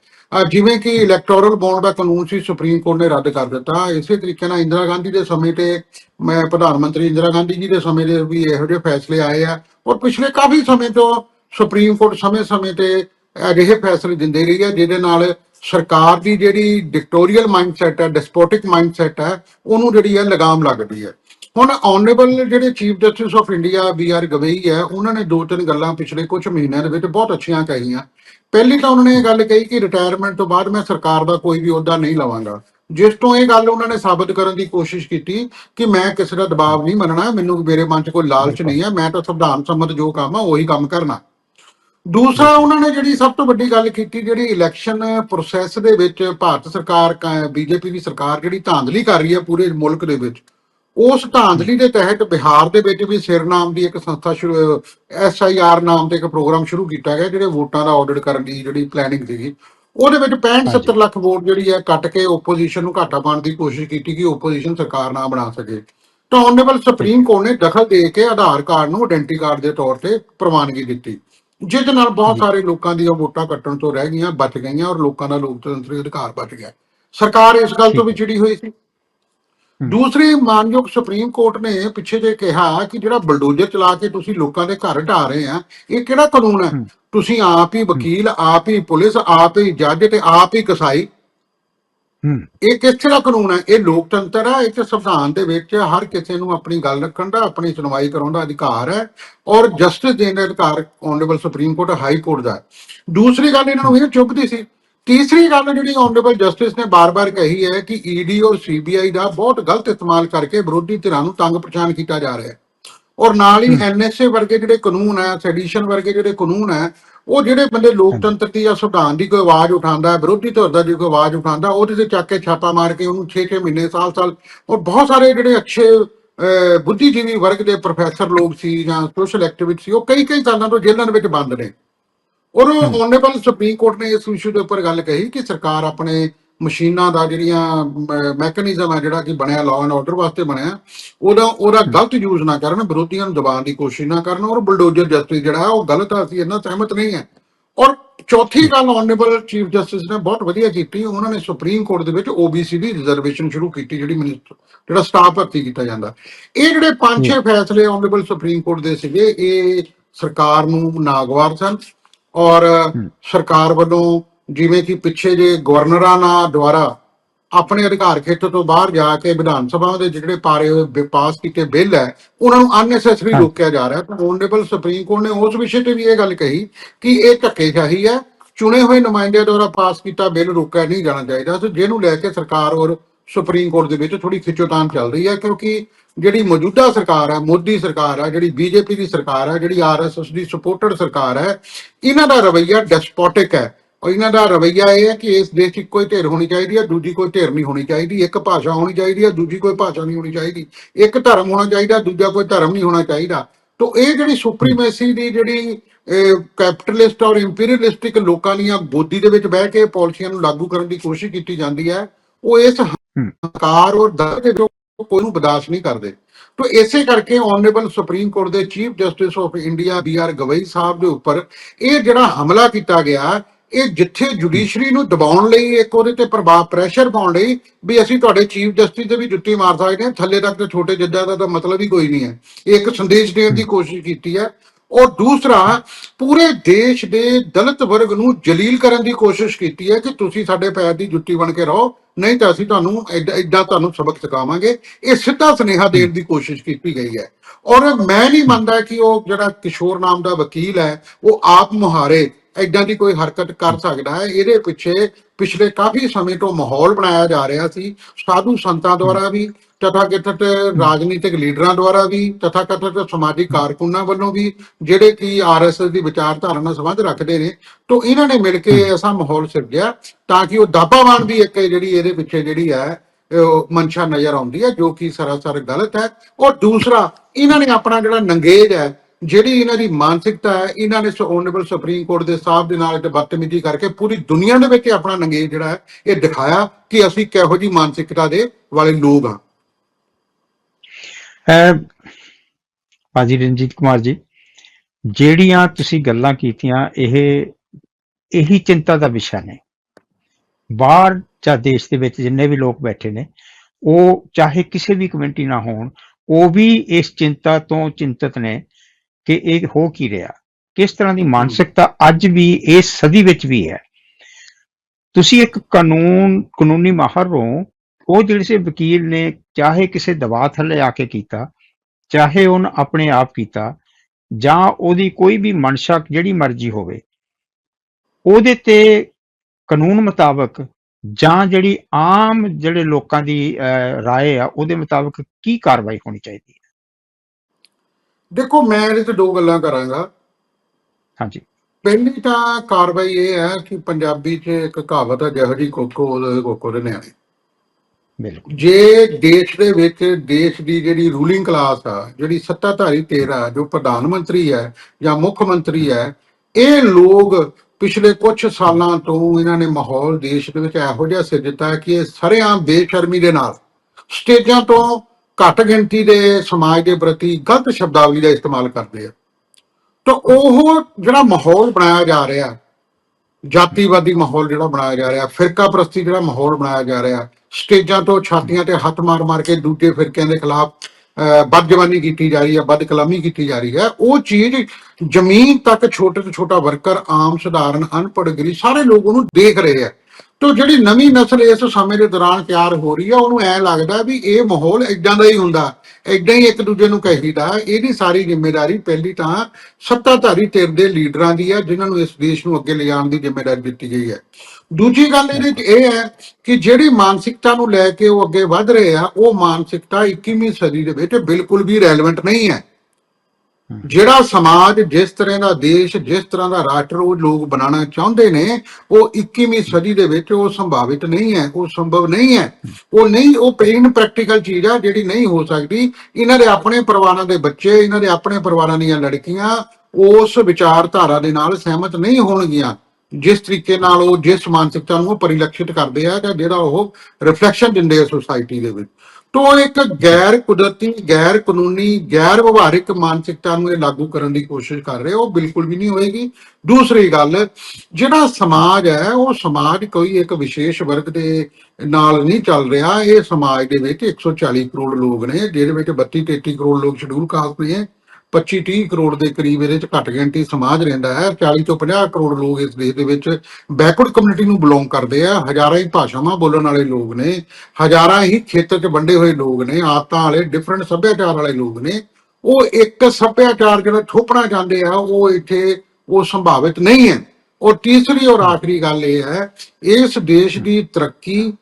ਜਿਵੇਂ ਕਿ ਇਲੈਕਟੋਰਲ ਬੌਂਡ ਦਾ ਕਾਨੂੰਨ ਸੀ, ਸੁਪਰੀਮ ਕੋਰਟ ਨੇ ਰੱਦ ਕਰ ਦਿੱਤਾ। ਇਸੇ ਤਰੀਕੇ ਨਾਲ ਇੰਦਰਾ ਗਾਂਧੀ ਦੇ ਸਮੇਂ ਤੇ ਮੈਂ ਪ੍ਰਧਾਨ ਮੰਤਰੀ ਇੰਦਰਾ ਗਾਂਧੀ ਜੀ ਦੇ ਸਮੇਂ ਦੇ ਵੀ ਇਹੋ ਜਿਹੇ ਫੈਸਲੇ ਆਏ ਆ ਔਰ ਪਿਛਲੇ ਕਾਫੀ ਸਮੇਂ ਤੋਂ ਸੁਪਰੀਮ ਕੋਰਟ ਸਮੇਂ-ਸਮੇਂ ਤੇ ਅਜਿਹੇ ਫੈਸਲੇ ਦਿੰਦੇ ਰਹੀ ਹੈ ਜਿਹਦੇ ਨਾਲ ਸਰਕਾਰ ਦੀ ਜਿਹੜੀ ਡਿਕਟੋਰੀਅਲ ਮਾਈਂਡਸੈਟ ਹੈ ਡਿਸਪੋਟਿਕ ਮਾਈਂਡਸੈਟ ਹੈ, ਉਹਨੂੰ ਜਿਹੜੀ ਹੈ ਲਗਾਮ ਲੱਗਦੀ ਹੈ। ਹੁਣ ਆਨਰੇਬਲ ਜਿਹੜੇ chief justice of India B R Gavai ਹੈ, ਉਹਨਾਂ ਨੇ ਦੋ ਤਿੰਨ ਗੱਲਾਂ ਪਿਛਲੇ ਕੁਝ ਮਹੀਨਿਆਂ ਦੇ ਵਿੱਚ ਬਹੁਤ ਅੱਛੀਆਂ ਕਹੀਆਂ। ਪਹਿਲੀ ਤਾਂ ਉਹਨਾਂ ਨੇ ਇਹ ਗੱਲ ਕਹੀ ਕਿ ਰਿਟਾਇਰਮੈਂਟ ਤੋਂ ਬਾਅਦ ਮੈਂ ਸਰਕਾਰ ਦਾ ਕੋਈ ਵੀ ਅਹੁਦਾ ਨਹੀਂ ਲਵਾਂਗਾ। ਜਿਸ ਤੋਂ ਇਹ ਗੱਲ ਉਹਨਾਂ ਨੇ ਸਾਬਤ ਕਰਨ ਦੀ ਕੋਸ਼ਿਸ਼ ਕੀਤੀ ਕਿ ਮੈਂ ਕਿਸੇ ਦਾ ਦਬਾਅ ਨਹੀਂ ਮੰਨਣਾ, ਮੈਨੂੰ ਮੇਰੇ ਮਨ 'ਚ ਕੋਈ ਲਾਲਚ ਨਹੀਂ ਹੈ, ਮੈਂ ਤਾਂ ਸੰਵਿਧਾਨ ਸੰਮਤ ਜੋ ਕੰਮ ਆ, ਉਹੀ ਕੰਮ ਕਰਨਾ। ਦੂਸਰਾ, ਉਹਨਾਂ ਨੇ ਜਿਹੜੀ ਸਭ ਤੋਂ ਵੱਡੀ ਗੱਲ ਕੀਤੀ, ਜਿਹੜੀ ਇਲੈਕਸ਼ਨ ਪ੍ਰੋਸੈਸ ਦੇ ਵਿੱਚ ਭਾਰਤ ਸਰਕਾਰ ਬੀਜੇਪੀ ਦੀ ਸਰਕਾਰ ਜਿਹੜੀ ਧਾਂਦਲੀ ਕਰ ਰਹੀ ਹੈ ਪੂਰੇ ਮੁਲਕ ਦੇ ਵਿੱਚ ਉਸ ਧਾਂਦਲੀ ਦੇ ਤਹਿਤ ਬਿਹਾਰ ਦੇ ਵਿੱਚ ਵੀ ਸਿਰ ਨਾਮ ਦੀ ਇੱਕ ਸੰਸਥਾ ਸ਼ੁਰੂ ਐਸ ਆਈ ਆਰ ਨਾਮ ਤੇ ਇੱਕ ਪ੍ਰੋਗਰਾਮ ਸ਼ੁਰੂ ਕੀਤਾ ਗਿਆ ਜਿਹੜੇ ਵੋਟਾਂ ਦਾ ਆਡਿਟ ਕਰਨ ਦੀ ਜਿਹੜੀ ਪਲੈਨਿੰਗ ਸੀਗੀ। ਉਹਦੇ ਵਿੱਚ 65 70 ਲੱਖ ਵੋਟ ਜਿਹੜੀ ਹੈ ਕੱਟ ਕੇ ਓਪੋਜੀਸ਼ਨ ਨੂੰ ਘਾਟਾ ਪਾਉਣ ਦੀ ਕੋਸ਼ਿਸ਼ ਕੀਤੀ ਕਿ ਓਪੋਜੀਸ਼ਨ ਸਰਕਾਰ ਨਾ ਬਣਾ ਸਕੇ। ਤਾਂ ਆਨਰੇਬਲ ਸੁਪਰੀਮ ਕੋਰਟ ਨੇ ਦਖਲ ਦੇ ਕੇ ਆਧਾਰ ਕਾਰਡ ਨੂੰ ਆਇਡੈਂਟੀ ਕਾਰਡ ਦੇ ਤੌਰ ਤੇ ਪ੍ਰਵਾਨਗੀ ਦਿੱਤੀ। ਜਿਹਦੇ ਨਾਲ ਬਹੁਤ। ਸਾਰੇ ਲੋਕਾਂ ਦੀਆਂ ਵੋਟਾਂ ਕੱਟਣ ਤੋਂ ਰਹਿ ਗਈਆਂ ਬਚ ਗਈਆਂ ਔਰ ਲੋਕਾਂ ਦਾ ਲੋਕਤੰਤਰੀ ਅਧਿਕਾਰ ਬਚ ਗਿਆ। ਸਰਕਾਰ ਇਸ ਗੱਲ ਤੋਂ ਵੀ ਚਿੜੀ ਹੋਈ ਸੀ। ਦੂਸਰੀ ਮਾਨਯੋਗ ਸੁਪਰੀਮ ਕੋਰਟ ਨੇ ਪਿੱਛੇ ਜੇ ਕਿਹਾ ਕਿ ਜਿਹੜਾ ਬਲਡੋਜ਼ਰ ਚਲਾ ਕੇ ਤੁਸੀਂ ਲੋਕਾਂ ਦੇ ਘਰ ਢਾ ਰਹੇ ਆ ਇਹ ਕਿਹੜਾ ਕਾਨੂੰਨ ਹੈ। ਤੁਸੀਂ ਆਪ ਹੀ ਵਕੀਲ ਆਪ ਹੀ ਪੁਲਿਸ ਆਪ ਹੀ ਜੱਜ ਤੇ ਆਪ ਹੀ ਕਸਾਈ। ਇਹ ਕਿਸ ਤਰ੍ਹਾਂ ਕਾਨੂੰਨ ਹੈ? ਇਹ ਲੋਕਤੰਤਰ ਹੈ ਇੱਕ ਸੰਵਿਧਾਨ ਦੇ ਵਿੱਚ ਹਰ ਕਿਸੇ ਨੂੰ ਆਪਣੀ ਗੱਲ ਰੱਖਣ ਦਾ ਆਪਣੀ ਸੁਣਵਾਈ ਕਰਾਉਣ ਦਾ ਅਧਿਕਾਰ ਹੈ ਔਰ ਜਸਟਿਸ ਦੇਣ ਦਾ ਅਧਿਕਾਰ honourable supreme court high court ਦਾ। ਦੂਸਰੀ ਗੱਲ ਇਹਨਾਂ ਨੂੰ ਇਹ ਚੁੱਭਦੀ ਸੀ ਤੀਸਰੀ ਗੱਲ ਜਿਹੜੀ ਆਨਰੇਬਲ ਜਸਟਿਸ ਨੇ ਬਾਰ-ਬਾਰ ਕਹੀ ਹੈ ਕਿ ਈਡੀ ਔਰ ਸੀਬੀਆਈ ਦਾ ਬਹੁਤ ਗਲਤ ਇਸਤੇਮਾਲ ਕਰਕੇ ਵਿਰੋਧੀ ਧਿਰਾਂ ਨੂੰ ਤੰਗ ਪਰੇਸ਼ਾਨ ਕੀਤਾ ਜਾ ਰਿਹਾ ਹੈ ਔਰ ਨਾਲ ਹੀ। ਐਨਐਸਏ ਵਰਗੇ ਜਿਹੜੇ ਕਾਨੂੰਨ ਹੈ ਸੈਡੀਸ਼ਨ ਵਰਗੇ ਜਿਹੜੇ ਕਾਨੂੰਨ ਹੈ ਉਹ ਜਿਹੜੇ ਬੰਦੇ ਲੋਕਤੰਤਰ ਦੀ ਜਾਂ ਸੰਵਿਧਾਨ ਦੀ ਕੋਈ ਆਵਾਜ਼ ਉਠਾਉਂਦਾ ਹੈ ਵਿਰੋਧੀ ਧਿਰ ਦਾ ਜੇ ਕੋਈ ਆਵਾਜ਼ ਉਠਾਉਂਦਾ ਉਹਦੇ ਤੇ ਚੱਕ ਕੇ ਛਾਪਾ ਮਾਰ ਕੇ ਉਹਨੂੰ 6-6 ਮਹੀਨੇ ਸਾਲ-ਸਾਲ ਔਰ ਬਹੁਤ ਸਾਰੇ ਜਿਹੜੇ ਅੱਛੇ ਬੁੱਧੀਜੀਵੀ ਵਰਗ ਦੇ ਪ੍ਰੋਫੈਸਰ ਲੋਕ ਸੀ ਜਾਂ ਸੋਸ਼ਲ ਐਕਟਿਵਿਸਟ ਸੀ ਉਹ ਕਈ-ਕਈ ਸਾਲਾਂ ਤੋਂ ਜੇਲ੍ਹਾਂ ਦੇ ਵਿੱਚ ਬੰਦ ਨੇ ਔਰ ਓਨਰੇਬਲ ਸੁਪਰੀਮ ਕੋਰਟ ਨੇ ਇਸ ਇਸ਼ੂ ਦੇ ਉੱਪਰ ਗੱਲ ਕਹੀ ਕਿ ਸਰਕਾਰ ਆਪਣੇ ਮਸ਼ੀਨਾਂ ਦਾ ਜਿਹੜੀਆਂ ਮੈਕੈਨਿਜ਼ਮ ਹੈ ਜਿਹੜਾ ਕਿ ਬਣਿਆ ਲਾਅ ਐਂਡ ਆਰਡਰ ਵਾਸਤੇ ਬਣਿਆ ਉਹਦਾ ਉਹਦਾ ਗਲਤ ਯੂਜ਼ ਨਾ ਕਰਨ ਵਿਰੋਧੀਆਂ ਨੂੰ ਦਬਾਉਣ ਦੀ ਕੋਸ਼ਿਸ਼ ਨਾ ਕਰਨ ਔਰ ਬਲਡੋਜ਼ਰ ਜਸਟਿਸ ਜਿਹੜਾ ਉਹ ਗਲਤ ਆ ਅਸੀਂ ਇਹਨਾਂ ਸਹਿਮਤ ਨਹੀਂ ਹੈ। ਔਰ ਚੌਥੀ ਗੱਲ ਓਨਰੇਬਲ ਚੀਫ ਜਸਟਿਸ ਨੇ ਬਹੁਤ ਵਧੀਆ ਕੀਤੀ ਉਹਨਾਂ ਨੇ ਸੁਪਰੀਮ ਕੋਰਟ ਦੇ ਵਿੱਚ OBC ਦੀ ਰਿਜ਼ਰਵੇਸ਼ਨ ਸ਼ੁਰੂ ਕੀਤੀ ਜਿਹੜੀ ਮਿਨਿਸਟਰ ਜਿਹੜਾ ਸਟਾਫ ਭਰਤੀ ਕੀਤਾ ਜਾਂਦਾ। ਇਹ ਜਿਹੜੇ ਪੰਜ ਛੇ ਫੈਸਲੇ ਓਨਰੇਬਲ ਸੁਪਰੀਮ ਕੋਰਟ ਦੇ ਸੀਗੇ ਇਹ ਸਰਕਾਰ ਨੂੰ ਨਾਗਵਾਰ ਸਨ ਔਰ ਸਰਕਾਰ ਵੱਲੋਂ ਜਿਵੇਂ ਕਿ ਪਿੱਛੇ ਜੇ ਗਵਰਨਰਾਂ ਨਾਲ ਦੁਆਰਾ ਆਪਣੇ ਅਧਿਕਾਰ ਖੇਤਰ ਤੋਂ ਬਾਹਰ ਜਾ ਕੇ ਵਿਧਾਨ ਸਭਾ ਦੇ ਜਿਹੜੇ ਪਾਰੇ ਹੋਏ ਪਾਸ ਕੀਤੇ ਬਿੱਲ ਹੈ ਉਹਨਾਂ ਨੂੰ ਅਨਨੈਸੈਸਰੀ। ਰੋਕਿਆ ਜਾ ਰਿਹਾ। ਤਾਂ ਓਨਰੇਬਲ ਸੁਪਰੀਮ ਕੋਰਟ ਨੇ ਉਸ ਵਿਸ਼ੇ ਤੇ ਵੀ ਇਹ ਗੱਲ ਕਹੀ ਕਿ ਇਹ ਧੱਕੇਸ਼ਾਹੀ ਹੈ। ਚੁਣੇ ਹੋਏ ਨੁਮਾਇੰਦਿਆਂ ਦੁਆਰਾ ਪਾਸ ਕੀਤਾ ਬਿੱਲ ਰੋਕਿਆ ਨਹੀਂ ਜਾਣਾ ਚਾਹੀਦਾ। ਸੋ ਜਿਹਨੂੰ ਲੈ ਕੇ ਸਰਕਾਰ ਔਰ ਸੁਪਰੀਮ ਕੋਰਟ ਦੇ ਵਿੱਚ ਥੋੜੀ ਖਿੱਚੋਤਾਣ ਚੱਲ ਰਹੀ ਹੈ ਕਿਉਂਕਿ ਜਿਹੜੀ ਮੌਜੂਦਾ ਸਰਕਾਰ ਹੈ, ਮੋਦੀ ਸਰਕਾਰ ਹੈ, ਜਿਹੜੀ ਬੀਜੇਪੀ ਦੀ ਸਰਕਾਰ ਹੈ, ਜਿਹੜੀ ਆਰਐਸਐਸ ਦੀ ਸਪੋਰਟਡ ਸਰਕਾਰ ਹੈ, ਇਹਨਾਂ ਦਾ ਰਵੱਈਆ ਡੈਸਪੋਟਿਕ ਹੈ। ਔਰ ਇਹਨਾਂ ਦਾ ਰਵੱਈਆ ਇਹ ਹੈ ਕਿ ਇਸ ਦੇਸ਼ 'ਚ ਕੋਈ ਧਿਰ ਹੋਣੀ ਚਾਹੀਦੀ ਹੈ, ਦੂਜੀ ਕੋਈ ਧਿਰ ਨਹੀਂ ਹੋਣੀ ਚਾਹੀਦੀ, ਇੱਕ ਭਾਸ਼ਾ ਹੋਣੀ ਚਾਹੀਦੀ ਹੈ, ਦੂਜੀ ਕੋਈ ਭਾਸ਼ਾ ਨਹੀਂ ਹੋਣੀ ਚਾਹੀਦੀ, ਇੱਕ ਧਰਮ ਹੋਣਾ ਚਾਹੀਦਾ, ਦੂਜਾ ਕੋਈ ਧਰਮ ਨਹੀਂ ਹੋਣਾ ਚਾਹੀਦਾ। ਤੋ ਇਹ ਜਿਹੜੀ ਸੁਪਰੀਮੇਸੀ ਦੀ ਜਿਹੜੀ ਕੈਪੀਟਲਿਸਟ ਔਰ ਇੰਪੀਰੀਅਲਿਸਟਿਕ ਲੋਕਾਂ ਦੀਆਂ ਗੋਦੀ ਦੇ ਵਿੱਚ ਬਹਿ ਕੇ ਪਾਲਿਸੀਆਂ ਨੂੰ ਲਾਗੂ ਕਰਨ ਦੀ ਕੋਸ਼ਿਸ਼ ਕੀਤੀ ਜਾਂਦੀ ਹੈ, ਉਹ ਇਸ ਹੰਕਾਰ ਔਰ ਦਰਦ ਜੋ ਕੋਈ ਨੂੰ ਬਰਦਾਸ਼ਤ ਨਹੀਂ ਕਰਦੇ। ਤੋ ਇਸੇ ਕਰਕੇ ਆਨਰੇਬਲ ਸੁਪਰੀਮ ਕੋਰਟ ਦੇ chief justice of India B R Gavai sahib ਦੇ ਉੱਪਰ ਇਹ ਜਿਹੜਾ ਹਮਲਾ ਕੀਤਾ ਗਿਆ, ਇਹ ਜਿੱਥੇ ਜੁਡੀਸ਼ਰੀ ਨੂੰ ਦਬਾਉਣ ਲਈ, ਇੱਕ ਉਹਦੇ ਤੇ ਪ੍ਰਭਾਵ ਪ੍ਰੈਸ਼ਰ ਪਾਉਣ ਲਈ ਵੀ ਅਸੀਂ ਤੁਹਾਡੇ ਚੀਫ ਜਸਟਿਸ ਦੇ ਵੀ ਜੁੱਤੀ ਮਾਰ ਸਕਦੇ ਹਾਂ। ਥੱਲੇ ਤੱਕ ਤੇ ਛੋਟੇ ਜੱਜਾਂ ਦਾ ਤਾਂ ਮਤਲਬ ਹੀ ਕੋਈ ਨਹੀਂ ਹੈ। ਇਹ ਇੱਕ ਸੰਦੇਸ਼ ਦੇਣ ਦੀ ਕੋਸ਼ਿਸ਼ ਕੀਤੀ ਹੈ। ਔਰ ਦੂਸਰਾ, ਪੂਰੇ ਦੇਸ਼ ਦੇ ਦਲਿਤ ਵਰਗ ਨੂੰ ਜਲੀਲ ਕਰਨ ਦੀ ਕੋਸ਼ਿਸ਼ ਕੀਤੀ ਹੈ ਕਿ ਤੁਸੀਂ ਸਾਡੇ ਪੈਰ ਦੀ ਜੁੱਤੀ ਬਣ ਕੇ ਰਹੋ, ਨਹੀਂ ਤਾਂ ਅਸੀਂ ਤੁਹਾਨੂੰ ਐਡਾ ਐਡਾ ਤੁਹਾਨੂੰ ਸਬਕ ਸਿਖਾਵਾਂਗੇ। ਇਹ ਸਿੱਧਾ ਸੁਨੇਹਾ ਦੇਣ ਦੀ ਕੋਸ਼ਿਸ਼ ਕੀਤੀ ਗਈ ਹੈ। ਔਰ ਮੈਂ ਨਹੀਂ ਮੰਨਦਾ ਕਿ ਉਹ ਜਿਹੜਾ ਕਿਸ਼ੋਰ ਨਾਮ ਦਾ ਵਕੀਲ ਹੈ, ਉਹ ਆਪ ਮੁਹਾਰੇ ਐਦਾਂ ਦੀ ਕੋਈ ਹਰਕਤ ਕਰ ਸਕਦਾ ਹੈ। ਇਹਦੇ ਪਿੱਛੇ ਪਿਛਲੇ ਕਾਫੀ ਸਮੇਂ ਤੋਂ ਮਾਹੌਲ ਬਣਾਇਆ ਜਾ ਰਿਹਾ ਸੀ। ਸਾਧੂ ਸੰਤਾਂ ਦੁਆਰਾ ਵੀ, ਤਥਾਕਥਿਤ ਰਾਜਨੀਤਿਕ ਲੀਡਰਾਂ ਦੁਆਰਾ ਵੀ, ਤਥਾਕਥਿਤ ਸਮਾਜਿਕ ਕਾਰਕੁਨਾਂ ਵੱਲੋਂ ਵੀ, ਜਿਹੜੇ ਕਿ ਆਰਐਸਐਸ ਦੀ ਵਿਚਾਰਧਾਰਾ ਨਾਲ ਸੰਬੰਧ ਰੱਖਦੇ ਨੇ। ਤੋਂ ਇਹਨਾਂ ਨੇ ਮਿਲ ਕੇ ਐਸਾ ਮਾਹੌਲ ਸਿਰਜਿਆ ਤਾਂ ਕਿ ਉਹ ਦਾਬਾਵਾਨ ਦੀ ਇੱਕ ਜਿਹੜੀ ਇਹਦੇ ਪਿੱਛੇ ਜਿਹੜੀ ਹੈ, ਉਹ ਮਨਸ਼ਾ ਨਜ਼ਰ ਆਉਂਦੀ ਹੈ, ਜੋ ਕਿ ਸਰਾਸਰ ਗਲਤ ਹੈ। ਔਰ ਦੂਸਰਾ, ਇਹਨਾਂ ਨੇ ਆਪਣਾ ਜਿਹੜਾ ਨੰਗੇਜ ਹੈ ਜਿਹੜੀ ਇਹਨਾਂ ਦੀ ਮਾਨਸਿਕਤਾ ਹੈ, ਇਹਨਾਂ ਨੇ ਓਨਰੇਬਲ ਸੁਪਰੀਮ ਕੋਰਟ ਦੇ ਸਾਹਿਬ ਦੇ ਨਾਲ ਤੇ ਬਦਤਮੀਜ਼ੀ ਕਰਕੇ ਪੂਰੀ ਦੁਨੀਆ ਦੇ ਵਿੱਚ ਆਪਣਾ ਨੰਗੇਜ ਜਿਹੜਾ ਹੈ, ਇਹ ਦਿਖਾਇਆ ਕਿ ਅਸੀਂ ਕਿਹੋ ਜੀ ਮਾਨਸਿਕਤਾ ਦੇ ਵਾਲੇ ਲੋਕ ਹਾਂ। ਭਾਜੀ ਰਣਜੀਤ ਕੁਮਾਰ ਜੀ, ਜਿਹੜੀਆਂ ਤੁਸੀਂ ਗੱਲਾਂ ਕੀਤੀਆਂ, ਇਹ ਇਹੀ ਚਿੰਤਾ ਦਾ ਵਿਸ਼ਾ ਨੇ। ਬਾਹਰ ਜਾਂ ਦੇਸ਼ ਦੇ ਵਿੱਚ ਜਿੰਨੇ ਵੀ ਲੋਕ ਬੈਠੇ ਨੇ, ਉਹ ਚਾਹੇ ਕਿਸੇ ਵੀ ਕਮਿਊਨਿਟੀ ਨਾ ਹੋਣ, ਉਹ ਵੀ ਇਸ ਚਿੰਤਾ ਤੋਂ ਚਿੰਤਤ ਨੇ ਕਿ ਇਹ ਹੋ ਕੀ ਰਿਹਾ? ਕਿਸ ਤਰ੍ਹਾਂ ਦੀ ਮਾਨਸਿਕਤਾ ਅੱਜ ਵੀ ਇਸ ਸਦੀ ਵਿੱਚ ਵੀ ਹੈ? ਤੁਸੀਂ ਇੱਕ ਕਾਨੂੰਨ ਕਾਨੂੰਨੀ ਮਾਹਰ ਹੋ। ਉਹ ਜਿਹੜੇ ਸੇ ਵਕੀਲ ਨੇ ਚਾਹੇ ਕਿਸੇ ਦਬਾਅ ਥੱਲੇ ਆ ਕੇ ਕੀਤਾ ਚਾਹੇ ਉਹਨ ਆਪਣੇ ਆਪ ਕੀਤਾ ਜਾਂ ਉਹਦੀ ਕੋਈ ਵੀ ਮਨਸ਼ਾ ਜਿਹੜੀ ਮਰਜ਼ੀ ਹੋਵੇ ਉਹਦੇ ਤੇ ਕਾਨੂੰਨ ਮੁਤਾਬਕ ਜਾਂ ਜਿਹੜੀ ਆਮ ਜਿਹੜੇ ਲੋਕਾਂ ਦੀ ਅਹ, ਰਾਏ ਆ ਉਹਦੇ ਮੁਤਾਬਕ ਕੀ ਕਾਰਵਾਈ ਹੋਣੀ ਚਾਹੀਦੀ ਹੈ? ਦੇਖੋ ਮੈਂ ਇਹਦੇ ਤੇ ਦੋ ਗੱਲਾਂ ਕਰਾਂਗਾ। ਹਾਂਜੀ। ਪਹਿਲੀ ਤਾਂ ਕਾਰਵਾਈ ਇਹ ਹੈ ਕਿ ਪੰਜਾਬੀ 'ਚ ਇੱਕ ਕਹਾਵਤ ਹੈ ਜਿਹੋ ਜੀ ਕੋਕੋ ਕੋਕੋ ਦੇ ਨਿਆਣੇ। ਬਿਲਕੁਲ। ਜੇ ਦੇਸ਼ ਦੇ ਵਿੱਚ ਦੇਸ਼ ਦੀ ਜਿਹੜੀ ਰੂਲਿੰਗ ਕਲਾਸ ਆ ਜਿਹੜੀ ਸੱਤਾਧਾਰੀ ਧਿਰ ਆ ਜੋ ਪ੍ਰਧਾਨ ਮੰਤਰੀ ਹੈ ਜਾਂ ਮੁੱਖ ਮੰਤਰੀ ਹੈ ਇਹ ਲੋਕ ਪਿਛਲੇ ਕੁਝ ਸਾਲਾਂ ਤੋਂ ਇਹਨਾਂ ਨੇ ਮਾਹੌਲ ਦੇਸ਼ ਦੇ ਵਿੱਚ ਇਹੋ ਜਿਹਾ ਸਿਰਜਤਾ ਕਿ ਇਹ ਸਰੇਆਮ ਬੇਸ਼ਰਮੀ ਦੇ ਨਾਲ ਸਟੇਜਾਂ ਤੋਂ ਘੱਟ ਗਿਣਤੀ ਦੇ ਸਮਾਜ ਦੇ ਪ੍ਰਤੀ ਗਲਤ ਸ਼ਬਦਾਵਲੀ ਦਾ ਇਸਤੇਮਾਲ ਕਰਦੇ ਆ। ਤਾਂ ਉਹ ਜਿਹੜਾ ਮਾਹੌਲ ਬਣਾਇਆ ਜਾ ਰਿਹਾ ਜਾਤੀਵਾਦੀ ਮਾਹੌਲ ਜਿਹੜਾ ਬਣਾਇਆ ਜਾ ਰਿਹਾ ਫਿਰਕਾ ਪ੍ਰਸਤੀ ਜਿਹੜਾ ਮਾਹੌਲ ਬਣਾਇਆ ਜਾ ਰਿਹਾ ਸਟੇਜਾਂ ਤੋਂ ਛਾਤੀਆਂ ਤੇ ਹੱਥ ਮਾਰ ਮਾਰ ਕੇ ਦੂਜੇ ਫਿਰਕਿਆਂ ਦੇ ਖਿਲਾਫ ਅਹ, ਬਦਜਵਾਨੀ ਕੀਤੀ ਜਾ ਰਹੀ ਹੈ ਬਦਕਲਾਮੀ ਕੀਤੀ ਜਾ ਰਹੀ ਹੈ ਉਹ ਚੀਜ਼ ਜ਼ਮੀਨ ਤੱਕ ਛੋਟੇ ਤੋਂ ਛੋਟਾ ਵਰਕਰ ਆਮ ਸਧਾਰਨ ਅਨਪੜ੍ਹ ਗਰੀ ਸਾਰੇ ਲੋਕ ਉਹਨੂੰ ਦੇਖ ਰਹੇ ਆ। ਤੋ ਜਿਹੜੀ ਨਵੀਂ ਨਸਲ ਇਸ ਸਮੇਂ ਦੇ ਦੌਰਾਨ ਤਿਆਰ ਹੋ ਰਹੀ ਆ, ਉਹਨੂੰ ਐ ਲੱਗਦਾ ਵੀ ਇਹ ਮਾਹੌਲ ਇਦਾਂ ਦਾ ਹੀ ਹੁੰਦਾ ਇਦਾਂ ਹੀ ਇੱਕ ਦੂਜੇ ਨੂੰ ਕਹੀਦਾ ਇਹਦੀ ਸਾਰੀ ਜ਼ਿੰਮੇਵਾਰੀ ਪਹਿਲੀ ਤਾਂ ਸੱਤਾਧਾਰੀ ਧਿਰ ਦੇ ਲੀਡਰਾਂ ਦੀ ਆ, ਜਿਨ੍ਹਾਂ ਨੂੰ ਇਸ ਦੇਸ਼ ਨੂੰ ਅੱਗੇ ਲਿਜਾਣ ਦੀ ਜ਼ਿੰਮੇਵਾਰੀ ਦਿੱਤੀ ਗਈ ਹੈ ਦੂਜੀ ਗੱਲ ਇਹਦੇ ਵਿੱਚ ਇਹ ਹੈ ਕਿ ਜਿਹੜੀ ਮਾਨਸਿਕਤਾ ਨੂੰ ਲੈ ਕੇ ਉਹ ਅੱਗੇ ਵਧ ਰਹੇ ਆ, ਉਹ ਮਾਨਸਿਕਤਾ 21ਵੀਂ ਸਦੀ ਦੇ ਵਿੱਚ ਬਿਲਕੁਲ ਵੀ ਰੈਲੇਵੈਂਟ ਨਹੀਂ ਹੈ। ਜਿਹੜਾ ਸਮਾਜ ਜਿਸ ਤਰ੍ਹਾਂ ਦਾ ਦੇਸ਼, ਜਿਸ ਤਰ੍ਹਾਂ ਦਾ ਰਾਸ਼ਟਰ ਉਹ ਲੋਕ ਬਣਾਉਣਾ ਚਾਹੁੰਦੇ ਨੇ, ਉਹ 21ਵੀਂ ਸਦੀ ਦੇ ਵਿੱਚ ਉਹ ਸੰਭਾਵਿਤ ਨਹੀਂ ਹੈ, ਉਹ ਸੰਭਵ ਨਹੀਂ ਹੈ। ਉਹ ਨਹੀਂ, ਉਹ ਪੇਨ ਪ੍ਰੈਕਟੀਕਲ ਚੀਜ਼ ਆ ਜਿਹੜੀ ਨਹੀਂ ਹੋ ਸਕਦੀ। ਇਹਨਾਂ ਦੇ ਆਪਣੇ ਪਰਿਵਾਰਾਂ ਦੇ ਬੱਚੇ, ਇਹਨਾਂ ਦੇ ਆਪਣੇ ਪਰਿਵਾਰਾਂ ਦੀਆਂ ਲੜਕੀਆਂ ਉਸ ਵਿਚਾਰਧਾਰਾ ਦੇ ਨਾਲ ਸਹਿਮਤ ਨਹੀਂ ਹੋਣਗੀਆਂ। ਜਿਸ ਤਰੀਕੇ ਨਾਲ ਉਹ, ਜਿਸ ਮਾਨਸਿਕਤਾ ਨੂੰ ਉਹ ਪਰਿਲક્ષਿਤ ਕਰਦੇ ਆ ਜਾਂ ਜਿਹੜਾ ਉਹ ਰਿਫਲੈਕਸ਼ਨ ਦਿੰਦੇ ਆ ਸੋਸਾਇਟੀ ਦੇ ਵਿੱਚ। ਤੋਂ ਇੱਕ ਗੈਰ ਕੁਦਰਤੀ, ਗੈਰ ਕਾਨੂੰਨੀ, ਗੈਰ ਵਿਵਹਾਰਿਕ ਮਾਨਸਿਕਤਾ ਨੂੰ ਇਹ ਲਾਗੂ ਕਰਨ ਦੀ ਕੋਸ਼ਿਸ਼ ਕਰ ਰਹੇ, ਉਹ ਬਿਲਕੁਲ ਵੀ ਨਹੀਂ ਹੋਏਗੀ। ਦੂਸਰੀ ਗੱਲ, ਜਿਹੜਾ ਸਮਾਜ ਹੈ, ਉਹ ਸਮਾਜ ਕੋਈ ਇੱਕ ਵਿਸ਼ੇਸ਼ ਵਰਗ ਦੇ ਨਾਲ ਨਹੀਂ ਚੱਲ ਰਿਹਾ। ਇਹ ਸਮਾਜ ਦੇ ਵਿੱਚ 140 ਕਰੋੜ ਲੋਕ ਨੇ, ਜਿਹਦੇ ਵਿੱਚ 32 33 ਕਰੋੜ ਲੋਕ ਸ਼ਡਿਊਲ ਕਾਸਟ ਨੇ। 25 30 ਕਰੋੜ ਦੇ ਕਰੀਬ ਇਹਦੇ ਚ ਘੱਟ ਗਿਣਤੀ ਸਮਾਜ ਰਹਿੰਦਾ ਹੈ 40 ਤੋਂ 50 ਕਰੋੜ ਲੋਕ ਇਸ ਦੇਸ਼ ਦੇ ਵਿੱਚ ਬੈਕਵਰਡ ਕਮਿਊਨਿਟੀ ਨੂੰ ਬਿਲੋਂਗ ਕਰਦੇ ਆ, ਹਜ਼ਾਰਾਂ ਹੀ ਭਾਸ਼ਾਵਾਂ ਬੋਲਣ ਵਾਲੇ ਲੋਕ ਨੇ, ਹਜ਼ਾਰਾਂ ਹੀ ਖੇਤਰ 'ਚ ਵੰਡੇ ਹੋਏ ਲੋਕ ਨੇ, ਆਦਤਾਂ ਵਾਲੇ ਡਿਫਰੈਂਟ ਸੱਭਿਆਚਾਰ ਵਾਲੇ ਲੋਕ ਨੇ, ਉਹ ਇੱਕ ਸੱਭਿਆਚਾਰ ਜਿਹੜਾ ਛੋਪਣਾ ਚਾਹੁੰਦੇ ਆ, ਉਹ ਇੱਥੇ ਉਹ ਸੰਭਾਵਿਤ ਨਹੀਂ ਹੈ। ਔਰ ਤੀਸਰੀ ਔਰ ਆਖਰੀ ਗੱਲ ਇਹ ਹੈ, ਇਸ ਦੇਸ਼ ਦੀ ਤਰੱਕੀ,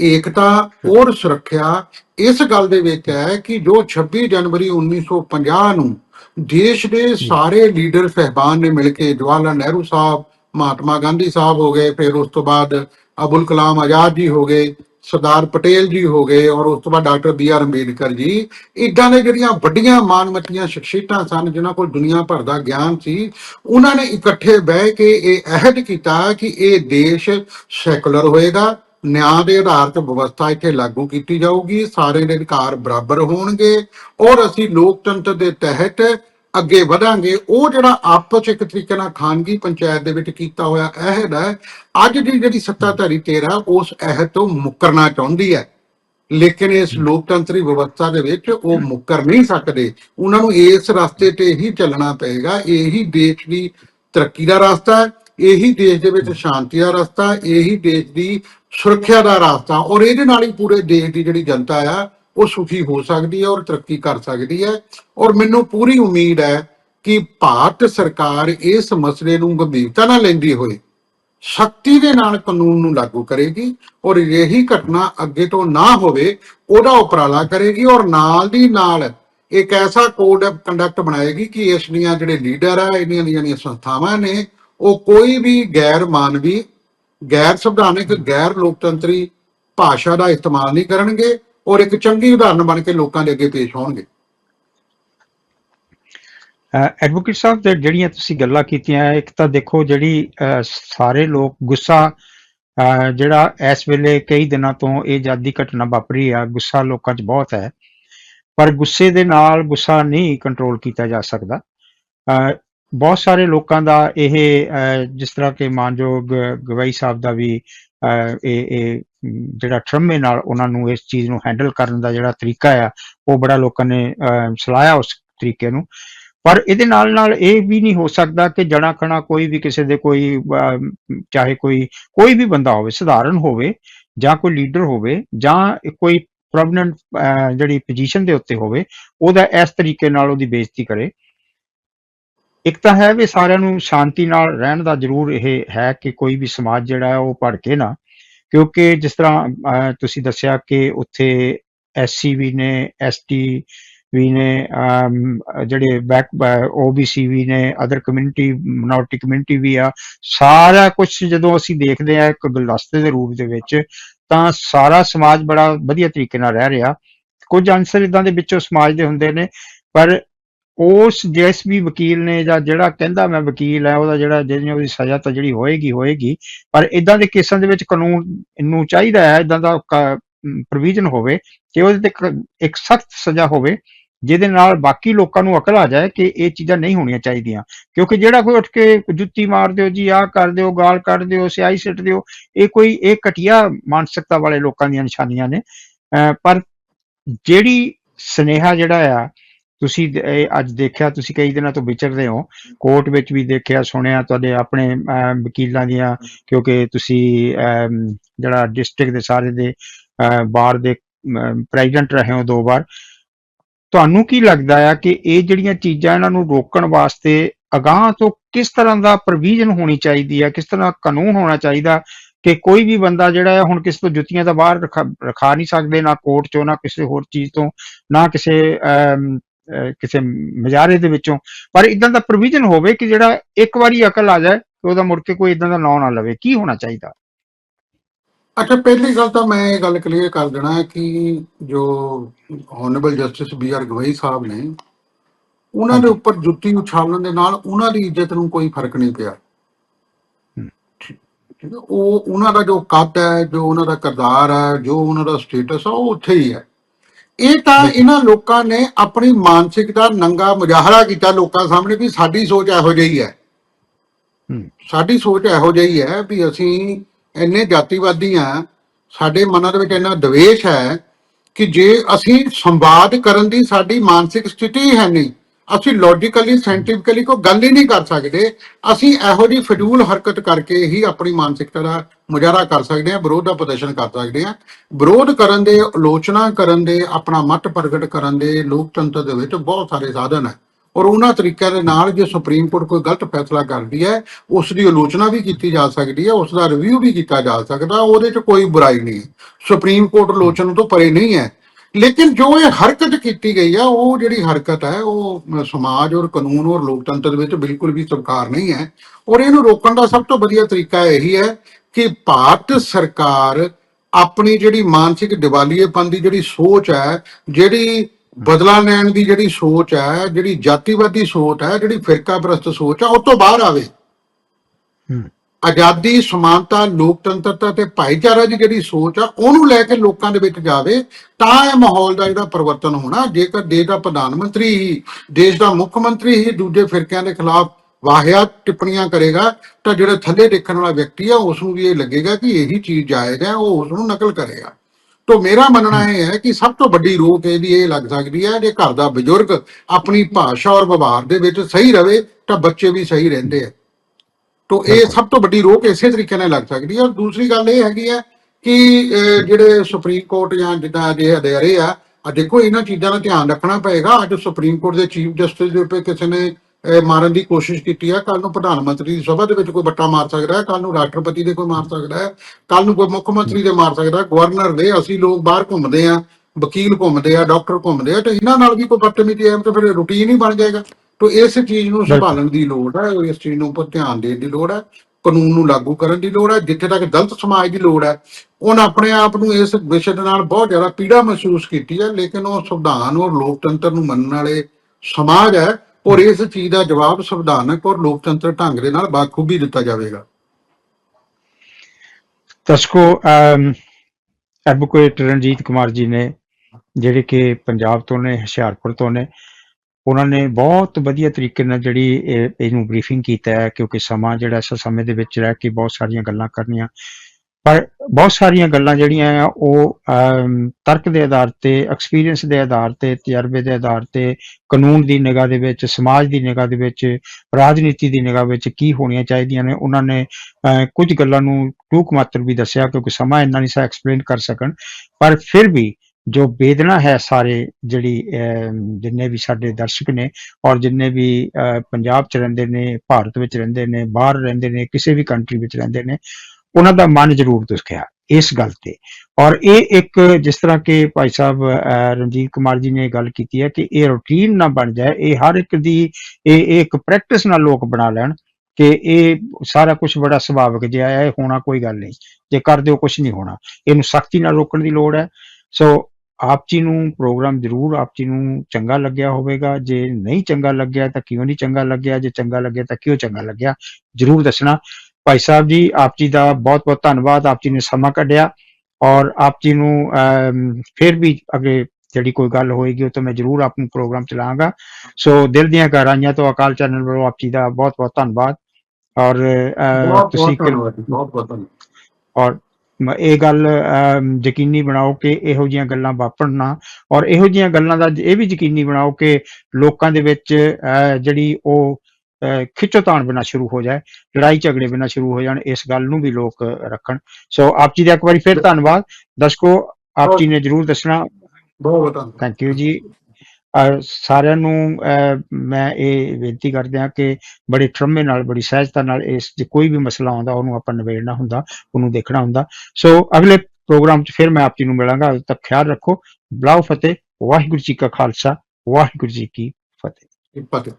ਏਕਤਾ ਔਰ ਸੁਰੱਖਿਆ ਇਸ ਗੱਲ ਦੇ ਵਿੱਚ ਹੈ ਕਿ ਜੋ 26 ਜਨਵਰੀ 1950 ਨੂੰ ਦੇਸ਼ ਦੇ ਸਾਰੇ ਲੀਡਰ ਸਹਿਬਾਨ ਨੇ ਮਿਲ ਕੇ ਜਵਾਹਰ ਲਾਲ ਨਹਿਰੂ ਸਾਹਿਬ ਮਹਾਤਮਾ ਗਾਂਧੀ ਸਾਹਿਬ ਹੋ ਗਏ ਫਿਰ ਉਸ ਤੋਂ ਬਾਅਦ ਅਬੁਲ ਕਲਾਮ ਆਜ਼ਾਦ ਜੀ ਹੋ ਗਏ ਸਰਦਾਰ ਪਟੇਲ ਜੀ ਹੋ ਗਏ ਔਰ ਉਸ ਤੋਂ ਬਾਅਦ doctor B R Ambedkar ji. ਇਦਾਂ ਦੇ ਜਿਹੜੀਆਂ ਵੱਡੀਆਂ ਮਾਨਮਤੀਆਂ ਸ਼ਖਸੀਅਤਾਂ ਸਨ ਜਿਨ੍ਹਾਂ ਕੋਲ ਦੁਨੀਆ ਭਰ ਦਾ ਗਿਆਨ ਸੀ ਉਹਨਾਂ ਨੇ ਇਕੱਠੇ ਬਹਿ ਕੇ ਇਹ ਅਹਿਦ ਕੀਤਾ ਕਿ ਇਹ ਦੇਸ਼ ਸੈਕੂਲਰ ਹੋਏਗਾ ਨਿਆਂ ਦੇ ਆਧਾਰ ਤੇ ਵਿਵਸਥਾ ਇੱਥੇ ਲਾਗੂ ਕੀਤੀ ਜਾਊਗੀ, ਸਾਰੇ ਦੇ ਅਧਿਕਾਰ ਬਰਾਬਰ ਹੋਣਗੇ ਔਰ ਅਸੀਂ ਲੋਕਤੰਤਰ ਦੇ ਤਹਿਤ ਅੱਗੇ ਵਧਾਂਗੇ। ਉਹ ਜਿਹੜਾ ਆਪਸ 'ਚ ਇੱਕ ਤਰੀਕੇ ਨਾਲ ਖਾਨਗੀ ਪੰਚਾਇਤ ਦੇ ਵਿੱਚ ਕੀਤਾ ਹੋਇਆ ਅਹਿਦ ਹੈ, ਅੱਜ ਦੀ ਜਿਹੜੀ ਸੱਤਾਧਾਰੀ ਤੇਰਾ, ਉਸ ਅਹਿਦ ਤੋਂ ਮੁੱਕਰਨਾ ਚਾਹੁੰਦੀ ਹੈ। ਲੇਕਿਨ ਇਸ ਲੋਕਤੰਤਰੀ ਵਿਵਸਥਾ ਦੇ ਵਿੱਚ ਉਹ ਮੁੱਕਰ ਨਹੀਂ ਸਕਦੇ। ਉਹਨਾਂ ਨੂੰ ਇਸ ਰਸਤੇ ਤੇ ਹੀ ਚੱਲਣਾ ਪਏਗਾ। ਇਹੀ ਦੇਸ਼ ਦੀ ਤਰੱਕੀ ਦਾ ਰਸਤਾ ਹੈ। ਇਹੀ ਦੇਸ਼ ਦੇ ਵਿੱਚ ਸ਼ਾਂਤੀ ਦਾ ਰਸਤਾ, ਇਹੀ ਦੇਸ਼ ਦੀ ਸੁਰੱਖਿਆ ਦਾ ਰਸਤਾ, ਔਰ ਇਹਦੇ ਨਾਲ ਹੀ ਪੂਰੇ ਦੇਸ਼ ਦੀ ਜਿਹੜੀ ਜਨਤਾ ਆ, ਉਹ ਸੁਖੀ ਹੋ ਸਕਦੀ ਹੈ ਔਰ ਤਰੱਕੀ ਕਰ ਸਕਦੀ ਹੈ। ਔਰ ਮੈਨੂੰ ਪੂਰੀ ਉਮੀਦ ਹੈ ਕਿ ਭਾਰਤ ਸਰਕਾਰ ਇਸ ਮਸਲੇ ਨੂੰ ਗੰਭੀਰਤਾ ਨਾਲ ਲੈਂਦੀ ਹੋਏ, ਸ਼ਕਤੀ ਦੇ ਨਾਲ ਕਾਨੂੰਨ ਨੂੰ ਲਾਗੂ ਕਰੇਗੀ ਔਰ ਇਹੀ ਘਟਨਾ ਅੱਗੇ ਤੋਂ ਨਾ ਹੋਵੇ, ਉਹਦਾ ਉਪਰਾਲਾ ਕਰੇਗੀ ਔਰ ਨਾਲ ਦੀ ਨਾਲ ਇੱਕ ਐਸਾ ਕੋਡ ਆਫ ਕੰਡਕਟ ਬਣਾਏਗੀ ਕਿ ਇਸ ਦੀਆਂ ਜਿਹੜੇ ਲੀਡਰ ਆ ਇਹਨਾਂ ਦੀਆਂ ਜਿਹੜੀਆਂ ਸੰਸਥਾਵਾਂ ਨੇ ਉਹ ਕੋਈ ਵੀ ਗੈਰ ਮਾਨਵੀ ਗੈਰ ਸੰਵਿਧਾਨਿਕ ਗੈਰ ਲੋਕਤੰਤਰੀ ਭਾਸ਼ਾ ਦਾ ਇਸਤੇਮਾਲ ਨਹੀਂ ਕਰਨਗੇ ਔਰ ਇੱਕ ਚੰਗੀ ਉਦਾਹਰਨ ਬਣ ਕੇ ਲੋਕਾਂ ਦੇ ਅੱਗੇ ਪੇਸ਼ ਹੋਣਗੇ। ਐਡਵੋਕੇਟ ਸਾਹਿਬ ਜਿਹੜੀਆਂ ਤੁਸੀਂ ਗੱਲਾਂ ਕੀਤੀਆਂ ਇੱਕ ਤਾਂ ਦੇਖੋ ਜਿਹੜੀ ਅਹ, ਸਾਰੇ ਲੋਕ ਗੁੱਸਾ ਅਹ, ਜਿਹੜਾ ਇਸ ਵੇਲੇ ਕਈ ਦਿਨਾਂ ਤੋਂ ਇਹ ਜਦ ਘਟਨਾ ਵਾਪਰੀ ਆ ਗੁੱਸਾ ਲੋਕਾਂ 'ਚ ਬਹੁਤ ਹੈ। ਪਰ ਗੁੱਸੇ ਦੇ ਨਾਲ ਗੁੱਸਾ ਨਹੀਂ ਕੰਟਰੋਲ ਕੀਤਾ ਜਾ ਸਕਦਾ। ਅਹ, ਬਹੁਤ ਸਾਰੇ ਲੋਕਾਂ ਦਾ ਇਹ ਜਿਸ ਤਰ੍ਹਾਂ ਕਿ ਮਾਨਯੋਗ ਗਵਾਈ ਸਾਹਿਬ ਦਾ ਵੀ ਇਹ ਇਹ ਜਿਹੜਾ ਠਰਮੇ ਨਾਲ ਉਹਨਾਂ ਨੂੰ ਇਸ ਚੀਜ਼ ਨੂੰ ਹੈਂਡਲ ਕਰਨ ਦਾ ਜਿਹੜਾ ਤਰੀਕਾ ਆ ਉਹ ਬੜਾ ਲੋਕਾਂ ਨੇ ਅਹ, ਉਸ ਤਰੀਕੇ ਨੂੰ। ਪਰ ਇਹਦੇ ਨਾਲ ਨਾਲ ਇਹ ਵੀ ਨਹੀਂ ਹੋ ਸਕਦਾ ਕਿ ਜਣਾ ਖਣਾ ਕੋਈ ਵੀ ਕਿਸੇ ਦੇ ਕੋਈ ਚਾਹੇ ਕੋਈ ਕੋਈ ਵੀ ਬੰਦਾ ਹੋਵੇ ਸਧਾਰਨ ਹੋਵੇ ਜਾਂ ਕੋਈ ਲੀਡਰ ਹੋਵੇ ਜਾਂ ਕੋਈ ਪ੍ਰੋਮਿਨੈਂਟ ਜਿਹੜੀ ਪੋਜੀਸ਼ਨ ਦੇ ਉੱਤੇ ਹੋਵੇ ਉਹਦਾ ਇਸ ਤਰੀਕੇ ਨਾਲ ਉਹਦੀ ਬੇਇੱਜ਼ਤੀ ਕਰੇ। ਇੱਕ ਤਾਂ ਹੈ ਵੀ ਸਾਰਿਆਂ ਨੂੰ ਸ਼ਾਂਤੀ ਨਾਲ ਰਹਿਣ ਦਾ ਜ਼ਰੂਰ ਇਹ ਹੈ ਕਿ ਕੋਈ ਵੀ ਸਮਾਜ ਜਿਹੜਾ ਹੈ ਉਹ ਭੜਕੇ ਨਾ। ਕਿਉਂਕਿ ਜਿਸ ਤਰ੍ਹਾਂ ਤੁਸੀਂ ਦੱਸਿਆ ਕਿ ਉੱਥੇ ਐਸਸੀ ਵੀ ਨੇ, ਐਸਟੀ ਵੀ ਨੇ ਜਿਹੜੇ ਬੈਕ ਓਬੀਸੀ ਵੀ ਨੇ ਅਦਰ ਕਮਿਊਨਿਟੀ ਮਿਨੋਰਟੀ ਕਮਿਊਨਿਟੀ ਵੀ ਆ, ਸਾਰਾ ਕੁਝ ਜਦੋਂ ਅਸੀਂ ਦੇਖਦੇ ਆ ਇੱਕ ਗੁਲਦਸਤੇ ਦੇ ਰੂਪ ਦੇ ਵਿੱਚ, ਤਾਂ ਸਾਰਾ ਸਮਾਜ ਬੜਾ ਵਧੀਆ ਤਰੀਕੇ ਨਾਲ ਰਹਿ ਰਿਹਾ। ਕੁਝ ਅਨਸਰ ਇਦਾਂ ਦੇ ਵਿੱਚੋਂ ਸਮਾਜ ਦੇ ਹੁੰਦੇ ਨੇ, ਪਰ ਉਸ ਜਿਸ ਵੀ ਵਕੀਲ ਨੇ ਜਾਂ ਜਿਹੜਾ ਕਹਿੰਦਾ ਮੈਂ ਵਕੀਲ ਹੈ, ਉਹਦਾ ਜਿਹੜਾ ਜਿਹਨੇ ਉਹਦੀ ਸਜ਼ਾ ਤਾਂ ਜਿਹੜੀ ਹੋਏਗੀ ਹੋਏਗੀ, ਪਰ ਇਦਾਂ ਦੇ ਕੇਸਾਂ ਦੇ ਵਿੱਚ ਕਾਨੂੰਨ ਨੂੰ ਚਾਹੀਦਾ ਹੈ ਇਦਾਂ ਦਾ ਪ੍ਰੋਵੀਜ਼ਨ ਹੋਵੇ ਕਿ ਉਹਦੇ ਤੇ ਇੱਕ- ਸਖਤ ਸਜ਼ਾ ਹੋਵੇ, ਜਿਹਦੇ ਨਾਲ ਬਾਕੀ ਲੋਕਾਂ ਨੂੰ ਅਕਲ ਆ ਜਾਏ ਕਿ ਇਹ ਚੀਜ਼ਾਂ ਨਹੀਂ ਹੋਣੀਆਂ ਚਾਹੀਦੀਆਂ। ਕਿਉਂਕਿ ਜਿਹੜਾ ਕੋਈ ਉੱਠ ਕੇ ਜੁੱਤੀ ਮਾਰ ਦਿਓ ਜੀ, ਆਹ ਕਰ ਦਿਓ ਗਾਲ ਕੱਢ ਦਿਓ ਸਿਆਹੀ ਸਿੱਟ ਦਿਓ ਇਹ ਕੋਈ, ਇਹ ਘਟੀਆ ਮਾਨਸਿਕਤਾ ਵਾਲੇ ਲੋਕਾਂ ਦੀਆਂ ਨਿਸ਼ਾਨੀਆਂ ਨੇ। ਅਹ, ਪਰ ਜਿਹੜੀ ਸਨੇਹਾ ਜਿਹੜਾ ਆ ਤੁਸੀਂ ਇਹ ਅੱਜ ਦੇਖਿਆ ਤੁਸੀਂ ਕਈ ਦਿਨਾਂ ਤੋਂ ਵਿਚਰਦੇ ਹੋ। ਕੋਰਟ ਵਿੱਚ ਵੀ ਦੇਖਿਆ ਸੁਣਿਆ ਤੁਹਾਡੇ ਆਪਣੇ ਅਹ, ਵਕੀਲਾਂ ਦੀਆਂ ਕਿਉਂਕਿ ਤੁਸੀਂ ਅਮ, ਜਿਹੜਾ ਡਿਸਟ੍ਰਿਕਟ ਦੇ ਸਾਰੇ ਦੇ ਬਾਰ ਦੇ ਪ੍ਰੈਜ਼ੀਡੈਂਟ ਰਹੇ ਹੋ ਦੋ ਵਾਰ। ਤੁਹਾਨੂੰ ਕੀ ਲੱਗਦਾ ਆ ਕਿ ਇਹ ਜਿਹੜੀਆਂ ਚੀਜ਼ਾਂ ਇਹਨਾਂ ਨੂੰ ਰੋਕਣ ਵਾਸਤੇ ਅਗਾਂਹ ਤੋਂ ਕਿਸ ਤਰ੍ਹਾਂ ਦਾ ਪ੍ਰੋਵੀਜ਼ਨ ਹੋਣੀ ਚਾਹੀਦੀ ਹੈ ਕਿਸ ਤਰ੍ਹਾਂ ਕਾਨੂੰਨ ਹੋਣਾ ਚਾਹੀਦਾ ਕਿ ਕੋਈ ਵੀ ਬੰਦਾ ਜਿਹੜਾ ਹੈ ਹੁਣ ਕਿਸੇ ਤੋਂ ਜੁੱਤੀਆਂ ਦਾ ਬਾਹਰ ਰਖਾ ਰਖਾ ਨਹੀਂ ਸਕਦੇ ਨਾ ਕੋਰਟ ਚੋਂ ਨਾ ਕਿਸੇ ਹੋਰ ਚੀਜ਼ ਤੋਂ ਨਾ ਕਿਸੇ ਅਹ, ਕਿਸੇ ਮਜਾਰੇ ਦੇ ਵਿੱਚੋਂ। ਪਰ ਇਦਾਂ ਦਾ ਪ੍ਰੋਵੀਜ਼ਨ ਹੋਵੇ ਕਿ ਜਿਹੜਾ ਇੱਕ ਵਾਰੀ ਅਕਲ ਆ ਜਾਏ ਤੇ ਉਹਦਾ ਮੁੜ ਕੇ ਕੋਈ ਇਦਾਂ ਦਾ ਨਾਂ ਨਾ ਲਵੇ ਕੀ ਹੋਣਾ ਚਾਹੀਦਾ? ਅੱਛਾ ਪਹਿਲੀ ਗੱਲ ਤਾਂ ਮੈਂ ਇਹ ਗੱਲ ਕਲੀਅਰ ਕਰ ਦੇਣਾ ਹੈ ਕਿ ਜੋ honourable justice B R Gavai sahib ਨੇ ਉਹਨਾਂ ਦੇ। ਉੱਪਰ ਜੁੱਤੀ ਉਛਾਲਣ ਦੇ ਨਾਲ ਉਹਨਾਂ ਦੀ ਇੱਜ਼ਤ ਨੂੰ ਕੋਈ ਫ਼ਰਕ ਨਹੀਂ ਪਿਆ। ਉਹ ਉਹਨਾਂ ਦਾ ਜੋ ਕੱਦ ਹੈ ਜੋ ਉਹਨਾਂ ਦਾ ਕਿਰਦਾਰ ਹੈ ਜੋ ਉਹਨਾਂ ਦਾ ਸਟੇਟਸ ਹੈ ਉਹ ਉੱਥੇ ਹੀ ਹੈ। ਇਹ ਤਾਂ। ਇਹਨਾਂ ਲੋਕਾਂ ਨੇ ਆਪਣੀ ਮਾਨਸਿਕਤਾ ਨੰਗਾ ਮੁਜ਼ਾਹਰਾ ਕੀਤਾ ਲੋਕਾਂ ਸਾਹਮਣੇ ਵੀ ਸਾਡੀ ਸੋਚ ਇਹੋ ਜਿਹੀ ਹੈ। ਸਾਡੀ ਸੋਚ ਇਹੋ ਜਿਹੀ ਹੈ ਵੀ ਅਸੀਂ ਇੰਨੇ ਜਾਤੀਵਾਦੀ ਆ ਸਾਡੇ ਮਨਾਂ ਦੇ ਵਿੱਚ ਇੰਨਾ ਦਵੇਸ਼ ਹੈ ਕਿ ਜੇ ਅਸੀਂ ਸੰਵਾਦ ਕਰਨ ਦੀ ਸਾਡੀ ਮਾਨਸਿਕ ਸਥਿਤੀ ਹੈ ਨਹੀਂ ਅਸੀਂ ਲੌਜੀਕਲੀ ਸਾਇੰਟੀਫਿਕਲੀ ਕੋਈ ਗੱਲ ਹੀ ਨਹੀਂ ਕਰ ਸਕਦੇ। ਅਸੀਂ ਇਹੋ ਜਿਹੀ ਫਜ਼ੂਲ ਹਰਕਤ ਕਰਕੇ ਹੀ ਆਪਣੀ ਮਾਨਸਿਕਤਾ ਦਾ ਮੁਜ਼ਾਹਰਾ ਕਰ ਸਕਦੇ ਹਾਂ, ਵਿਰੋਧ ਦਾ ਪ੍ਰਦਰਸ਼ਨ ਕਰ ਸਕਦੇ ਹਾਂ। ਵਿਰੋਧ ਕਰਨ ਦੇ, ਆਲੋਚਨਾ ਕਰਨ ਦੇ, ਆਪਣਾ ਮਤ ਪ੍ਰਗਟ ਕਰਨ ਦੇ ਲੋਕਤੰਤਰ ਦੇ ਵਿੱਚ ਬਹੁਤ ਸਾਰੇ ਸਾਧਨ ਹੈ। ਔਰ ਉਹਨਾਂ ਤਰੀਕਿਆਂ ਦੇ ਨਾਲ ਜੇ ਸੁਪਰੀਮ ਕੋਰਟ ਕੋਈ ਗਲਤ ਫੈਸਲਾ ਕਰਦੀ ਹੈ, ਉਸ ਦੀ ਆਲੋਚਨਾ ਵੀ ਕੀਤੀ ਜਾ ਸਕਦੀ ਹੈ, ਉਸ ਦਾ ਰਿਵਿਊ ਵੀ ਕੀਤਾ ਜਾ ਸਕਦਾ, ਉਹਦੇ 'ਚ ਕੋਈ ਬੁਰਾਈ ਨਹੀਂ ਸੁਪਰੀਮ ਕੋਰਟ ਆਲੋਚਨਾ ਤੋਂ ਪਰੇ ਨਹੀਂ ਹੈ। ਲੇਕਿਨ ਜੋ ਇਹ ਹਰਕਤ ਕੀਤੀ ਗਈ ਆ, ਉਹ ਜਿਹੜੀ ਹਰਕਤ ਹੈ, ਉਹ ਸਮਾਜ ਔਰ ਕਾਨੂੰਨ ਔਰ ਲੋਕਤੰਤਰ ਦੇ ਵਿੱਚ ਬਿਲਕੁਲ ਵੀ ਸਵੀਕਾਰ ਨਹੀਂ ਹੈ। ਔਰ ਇਹਨੂੰ ਰੋਕਣ ਦਾ ਸਭ ਤੋਂ ਵਧੀਆ ਤਰੀਕਾ ਇਹੀ ਹੈ ਕਿ ਭਾਰਤ ਸਰਕਾਰ ਆਪਣੀ ਜਿਹੜੀ ਮਾਨਸਿਕ ਦਿਵਾਲੀਏਪਨ ਦੀ ਜਿਹੜੀ ਸੋਚ ਹੈ, ਜਿਹੜੀ ਬਦਲਾ ਲੈਣ ਦੀ ਜਿਹੜੀ ਸੋਚ ਹੈ, ਜਿਹੜੀ ਜਾਤੀਵਾਦੀ ਸੋਚ ਹੈ, ਜਿਹੜੀ ਫਿਰਕਾਪ੍ਰਸਤ ਸੋਚ ਹੈ, ਉਹ ਤੋਂ ਬਾਹਰ ਆਵੇ। ਆਜ਼ਾਦੀ, ਸਮਾਨਤਾ, ਲੋਕਤੰਤਰਤਾ ਤੇ ਭਾਈਚਾਰਾ ਦੀ ਜਿਹੜੀ ਸੋਚ ਆ, ਉਹਨੂੰ ਲੈ ਕੇ ਲੋਕਾਂ ਦੇ ਵਿੱਚ ਜਾਵੇ, ਤਾਂ ਇਹ ਮਾਹੌਲ ਦਾ ਜਿਹੜਾ ਪਰਿਵਰਤਨ ਹੋਣਾ, ਜੇਕਰ ਦੇਸ਼ ਦਾ ਪ੍ਰਧਾਨ ਮੰਤਰੀ ਹੀ, ਦੇਸ਼ ਦਾ ਮੁੱਖ ਮੰਤਰੀ ਹੀ ਦੂਜੇ ਫਿਰਕਿਆਂ ਦੇ ਖਿਲਾਫ ਵਾਹਿਆ ਟਿੱਪਣੀਆਂ ਕਰੇਗਾ, ਤਾਂ ਜਿਹੜਾ ਥੱਲੇ ਦੇਖਣ ਵਾਲਾ ਵਿਅਕਤੀ ਆ, ਉਸ ਨੂੰ ਵੀ ਇਹ ਲੱਗੇਗਾ ਕਿ ਇਹੀ ਚੀਜ਼ ਜਾਇਜ਼ ਹੈ, ਉਹ ਉਸ ਨੂੰ ਨਕਲ ਕਰੇਗਾ। ਤੋਂ ਮੇਰਾ ਮੰਨਣਾ ਇਹ ਹੈ ਕਿ ਸਭ ਤੋਂ ਵੱਡੀ ਰੋਕ ਇਹਦੀ ਇਹ ਲੱਗ ਸਕਦੀ ਹੈ ਜੇ ਘਰ ਦਾ ਬਜ਼ੁਰਗ ਆਪਣੀ ਭਾਸ਼ਾ ਔਰ ਵਿਵਹਾਰ ਦੇ ਵਿੱਚ ਸਹੀ ਰਵੇ, ਤਾਂ ਬੱਚੇ ਵੀ ਸਹੀ ਰਹਿੰਦੇ ਆ। ਤੋ ਇਹ। ਸਭ ਤੋਂ ਵੱਡੀ ਰੋਕ ਇਸੇ ਤਰੀਕੇ ਨਾਲ ਲੱਗ ਸਕਦੀ ਹੈ। ਔਰ ਦੂਸਰੀ ਗੱਲ ਇਹ ਹੈਗੀ ਹੈ ਕਿ ਜਿਹੜੇ ਸੁਪਰੀਮ ਕੋਰਟ ਜਾਂ ਜਿੱਦਾਂ ਅਜੇ ਅਦਾਰੇ ਆ ਆ ਦੇਖੋ ਇਹਨਾਂ ਚੀਜ਼ਾਂ ਦਾ ਧਿਆਨ ਰੱਖਣਾ ਪਏਗਾ। ਅੱਜ ਸੁਪਰੀਮ ਕੋਰਟ ਦੇ ਚੀਫ ਜਸਟਿਸ ਦੇ ਉੱਤੇ ਕਿਸੇ ਨੇ ਮਾਰਨ ਦੀ ਕੋਸ਼ਿਸ਼ ਕੀਤੀ ਹੈ ਕੱਲ ਨੂੰ ਪ੍ਰਧਾਨ ਮੰਤਰੀ ਦੀ ਸਭਾ ਦੇ ਵਿੱਚ ਕੋਈ ਬੱਟਾ ਮਾਰ ਸਕਦਾ ਹੈ। ਕੱਲ ਨੂੰ ਰਾਸ਼ਟਰਪਤੀ ਦੇ ਕੋਈ ਮਾਰ ਸਕਦਾ ਹੈ। ਕੱਲ ਨੂੰ ਕੋਈ ਮੁੱਖ ਮੰਤਰੀ ਦੇ ਮਾਰ ਸਕਦਾ ਹੈ। ਗਵਰਨਰ ਦੇ ਅਸੀਂ ਲੋਕ ਬਾਹਰ ਘੁੰਮਦੇ ਆ ਵਕੀਲ ਘੁੰਮਦੇ ਆ ਡਾਕਟਰ ਘੁੰਮਦੇ ਆ। ਤੇ ਇਹਨਾਂ ਨਾਲ ਵੀ ਕੋਈ ਬਦਤਮੀਜ਼ੀ ਐਮ ਤਾਂ ਫਿਰ ਰੂਟੀਨ ਹੀ ਬਣ ਜਾਏਗਾ। ਤੋ ਇਸ ਚੀਜ਼ ਨੂੰ ਸੰਭਾਲਣ ਦੀ ਲੋੜ ਹੈ ਇਸ ਚੀਜ਼ ਨੂੰ ਉੱਪਰ ਧਿਆਨ ਦੇਣ ਦੀ ਲੋੜ ਹੈ ਕਾਨੂੰਨ ਨੂੰ ਲਾਗੂ ਕਰਨ ਦੀ ਲੋੜ ਹੈ ਜਿੱਥੇ ਤੱਕ ਦਲਿਤ ਸਮਾਜ ਦੀ ਲੋੜ ਹੈ ਉਹਨਾਂ ਆਪਣੇ ਆਪ ਨੂੰ ਇਸ ਵਿਸ਼ੇ ਦੇ ਨਾਲ ਬਹੁਤ ਜ਼ਿਆਦਾ ਪੀੜਾ ਮਹਿਸੂਸ ਕੀਤੀ ਹੈ ਲੇਕਿਨ ਉਹ ਸੰਵਿਧਾਨ ਔਰ ਲੋਕਤੰਤਰ ਨੂੰ ਮੰਨਣ ਵਾਲੇ ਸਮਾਜ ਹੈ ਔਰ ਇਸ ਚੀਜ਼ ਦਾ ਜਵਾਬ ਸੰਵਿਧਾਨਕ ਔਰ ਲੋਕਤੰਤਰ ਢੰਗ ਦੇ ਨਾਲ ਬਾਖੂਬੀ ਦਿੱਤਾ ਜਾਵੇਗਾ। ਦਰਸ਼ਕੋ ਅਮ, ਐਡਵੋਕੇਟ ਰਣਜੀਤ ਕੁਮਾਰ ਜੀ ਨੇ ਜਿਹੜੇ ਕਿ ਪੰਜਾਬ ਤੋਂ ਨੇ ਹੁਸ਼ਿਆਰਪੁਰ ਤੋਂ ਨੇ ਉਹਨਾਂ ਨੇ ਬਹੁਤ ਵਧੀਆ ਤਰੀਕੇ ਨਾਲ ਜਿਹੜੀ ਇਹ- ਇਹਨੂੰ ਬਰੀਫਿੰਗ ਕੀਤਾ ਹੈ, ਕਿਉਂਕਿ ਸਮਾਂ ਜਿਹੜਾ ਇਸ ਸਮੇਂ ਦੇ ਵਿੱਚ ਰਹਿ ਕੇ ਬਹੁਤ ਸਾਰੀਆਂ ਗੱਲਾਂ ਕਰਨੀਆਂ। ਪਰ ਬਹੁਤ ਸਾਰੀਆਂ ਗੱਲਾਂ ਜਿਹੜੀਆਂ ਆ, ਉਹ ਤਰਕ ਦੇ ਆਧਾਰ ਤੇ ਐਕਸਪੀਰੀਅੰਸ ਦੇ ਆਧਾਰ ਤੇ, ਤਜਰਬੇ ਦੇ ਆਧਾਰ ਤੇ, ਕਾਨੂੰਨ ਦੀ ਨਿਗਾਹ ਦੇ ਵਿੱਚ, ਸਮਾਜ ਦੀ ਨਿਗਾਹ ਦੇ ਵਿੱਚ, ਰਾਜਨੀਤੀ ਦੀ ਨਿਗਾਹ ਵਿੱਚ ਕੀ ਹੋਣੀਆਂ ਚਾਹੀਦੀਆਂ ਨੇ, ਉਹਨਾਂ ਨੇ ਕੁਝ ਗੱਲਾਂ ਨੂੰ ਟੂਕ ਮਾਤਰ ਵੀ ਦੱਸਿਆ, ਕਿਉਂਕਿ ਸਮਾਂ ਇੰਨਾ ਨਹੀਂ ਸਾ ਐਕਸਪਲੇਨ ਕਰ ਸਕਣ। ਪਰ ਫਿਰ ਵੀ ਜੋ ਵੇਦਨਾ ਹੈ ਸਾਰੇ ਜਿਹੜੀ ਅਮ, ਜਿੰਨੇ ਵੀ ਸਾਡੇ ਦਰਸ਼ਕ ਨੇ ਔਰ ਜਿੰਨੇ ਵੀ ਅਹ, ਪੰਜਾਬ ਚ ਰਹਿੰਦੇ ਨੇ ਭਾਰਤ ਵਿੱਚ ਰਹਿੰਦੇ ਨੇ ਬਾਹਰ ਰਹਿੰਦੇ ਨੇ ਕਿਸੇ ਵੀ ਕੰਟਰੀ ਵਿੱਚ ਰਹਿੰਦੇ ਨੇ ਉਹਨਾਂ ਦਾ ਮਨ ਜ਼ਰੂਰ ਦੁਖਿਆ ਇਸ ਗੱਲ ਤੇ। ਔਰ ਇਹ ਇੱਕ ਜਿਸ ਤਰ੍ਹਾਂ ਕਿ ਭਾਈ ਸਾਹਿਬ ਰਣਜੀਤ ਕੁਮਾਰ ਜੀ ਨੇ ਗੱਲ ਕੀਤੀ ਹੈ ਕਿ ਇਹ ਰੂਟੀਨ ਨਾ ਬਣ ਜਾਏ ਇਹ ਹਰ ਇੱਕ ਦੀ ਇਹ ਇੱਕ ਪ੍ਰੈਕਟਿਸ ਨਾਲ ਲੋਕ ਬਣਾ ਲੈਣ ਕਿ ਇਹ ਸਾਰਾ ਕੁਝ ਬੜਾ ਸੁਭਾਵਿਕ ਜਿਹਾ ਹੈ ਇਹ ਹੋਣਾ ਕੋਈ ਗੱਲ ਨਹੀਂ। ਜੇ ਕਰ ਦਿਓ ਕੁਝ ਨਹੀਂ ਹੋਣਾ। ਇਹਨੂੰ ਸਖਤੀ ਨਾਲ ਰੋਕਣ ਦੀ ਲੋੜ ਹੈ। ਸੋ ਆਪ ਜੀ ਨੂੰ ਪ੍ਰੋਗਰਾਮ ਜ਼ਰੂਰ ਆਪ ਜੀ ਨੂੰ ਚੰਗਾ ਲੱਗਿਆ ਹੋਵੇਗਾ। ਜੇ ਨਹੀਂ ਚੰਗਾ ਲੱਗਿਆ ਤਾਂ ਕਿਉਂ ਨਹੀਂ ਚੰਗਾ ਲੱਗਿਆ? ਜੇ ਚੰਗਾ ਲੱਗਿਆ ਤਾਂ ਕਿਉਂ ਚੰਗਾ ਲੱਗਿਆ? ਜ਼ਰੂਰ ਦੱਸਣਾ। ਭਾਈ ਸਾਹਿਬ ਜੀ ਆਪ ਜੀ ਦਾ ਬਹੁਤ ਬਹੁਤ ਧੰਨਵਾਦ। ਆਪ ਜੀ ਨੇ ਸਮਾਂ ਕੱਢਿਆ ਔਰ ਆਪ ਜੀ ਨੂੰ ਫਿਰ ਵੀ ਅੱਗੇ ਜਿਹੜੀ ਕੋਈ ਗੱਲ ਹੋਏਗੀ ਉਹ ਤਾਂ ਮੈਂ ਜ਼ਰੂਰ ਆਪ ਨੂੰ ਪ੍ਰੋਗਰਾਮ ਚਲਾਵਾਂਗਾ। ਸੋ ਦਿਲ ਦੀਆਂ ਗਹਿਰਾਈਆਂ ਤੋਂ ਅਕਾਲ ਚੈਨਲ ਵੱਲੋਂ ਆਪ ਜੀ ਦਾ ਬਹੁਤ ਬਹੁਤ ਧੰਨਵਾਦ ਔਰ ਤੁਸੀਂ ਬਹੁਤ ਬਹੁਤ ਧੰਨਵਾਦ। ਔਰ ਇਹ ਗੱਲ ਯਕੀਨੀ ਬਣਾਓ ਕਿ ਇਹੋ ਜਿਹੀਆਂ ਗੱਲਾਂ ਵਾਪਰਨ ਨਾ। ਔਰ ਇਹੋ ਜਿਹੀਆਂ ਗੱਲਾਂ ਦਾ ਇਹ ਵੀ ਯਕੀਨੀ ਬਣਾਓ ਕਿ ਲੋਕਾਂ ਦੇ ਵਿੱਚ ਜਿਹੜੀ ਉਹ ਖਿੱਚੋਤਾਣ ਬਿਨਾ ਸ਼ੁਰੂ ਹੋ ਜਾਏ ਲੜਾਈ ਝਗੜੇ ਬਿਨਾ ਸ਼ੁਰੂ ਹੋ ਜਾਣ ਇਸ ਗੱਲ ਨੂੰ ਵੀ ਲੋਕ ਰੱਖਣ। ਸੋ ਆਪ ਜੀ ਦਾ ਇੱਕ ਵਾਰੀ ਫਿਰ ਧੰਨਵਾਦ। ਦਰਸ਼ਕੋ ਆਪ ਜੀ ਨੇ ਜਰੂਰ ਦੱਸਣਾ। ਬਹੁਤ ਬਹੁਤ ਧੰਨਵਾਦ। ਥੈਂਕ ਯੂ ਜੀ। ਸਾਰਿਆਂ ਨੂੰ ਮੈਂ ਇਹ ਬੇਨਤੀ ਕਰਦੇ ਹਾਂ ਕਿ ਬੜੇ ਠਰਮੇ ਨਾਲ, ਬੜੀ ਸਹਿਜਤਾ ਨਾਲ ਇਸ ਜੇ ਕੋਈ ਵੀ ਮਸਲਾ ਆਉਂਦਾ, ਉਹਨੂੰ ਆਪਾਂ ਨਿਬੇੜਨਾ ਹੁੰਦਾ, ਉਹਨੂੰ ਦੇਖਣਾ ਹੁੰਦਾ। ਸੋ ਅਗਲੇ ਪ੍ਰੋਗਰਾਮ 'ਚ ਫਿਰ ਮੈਂ ਆਪ ਜੀ ਨੂੰ ਮਿਲਾਂਗਾ। ਉਦੋਂ ਤੱਕ ਖਿਆਲ ਰੱਖੋ। ਬਲਾਉ ਫਤਿਹ। ਵਾਹਿਗੁਰੂ ਜੀ ਕਾ ਖਾਲਸਾ। ਵਾਹਿਗੁਰੂ ਜੀ ਕੀ ਫਤਿਹ। ਪਤਾ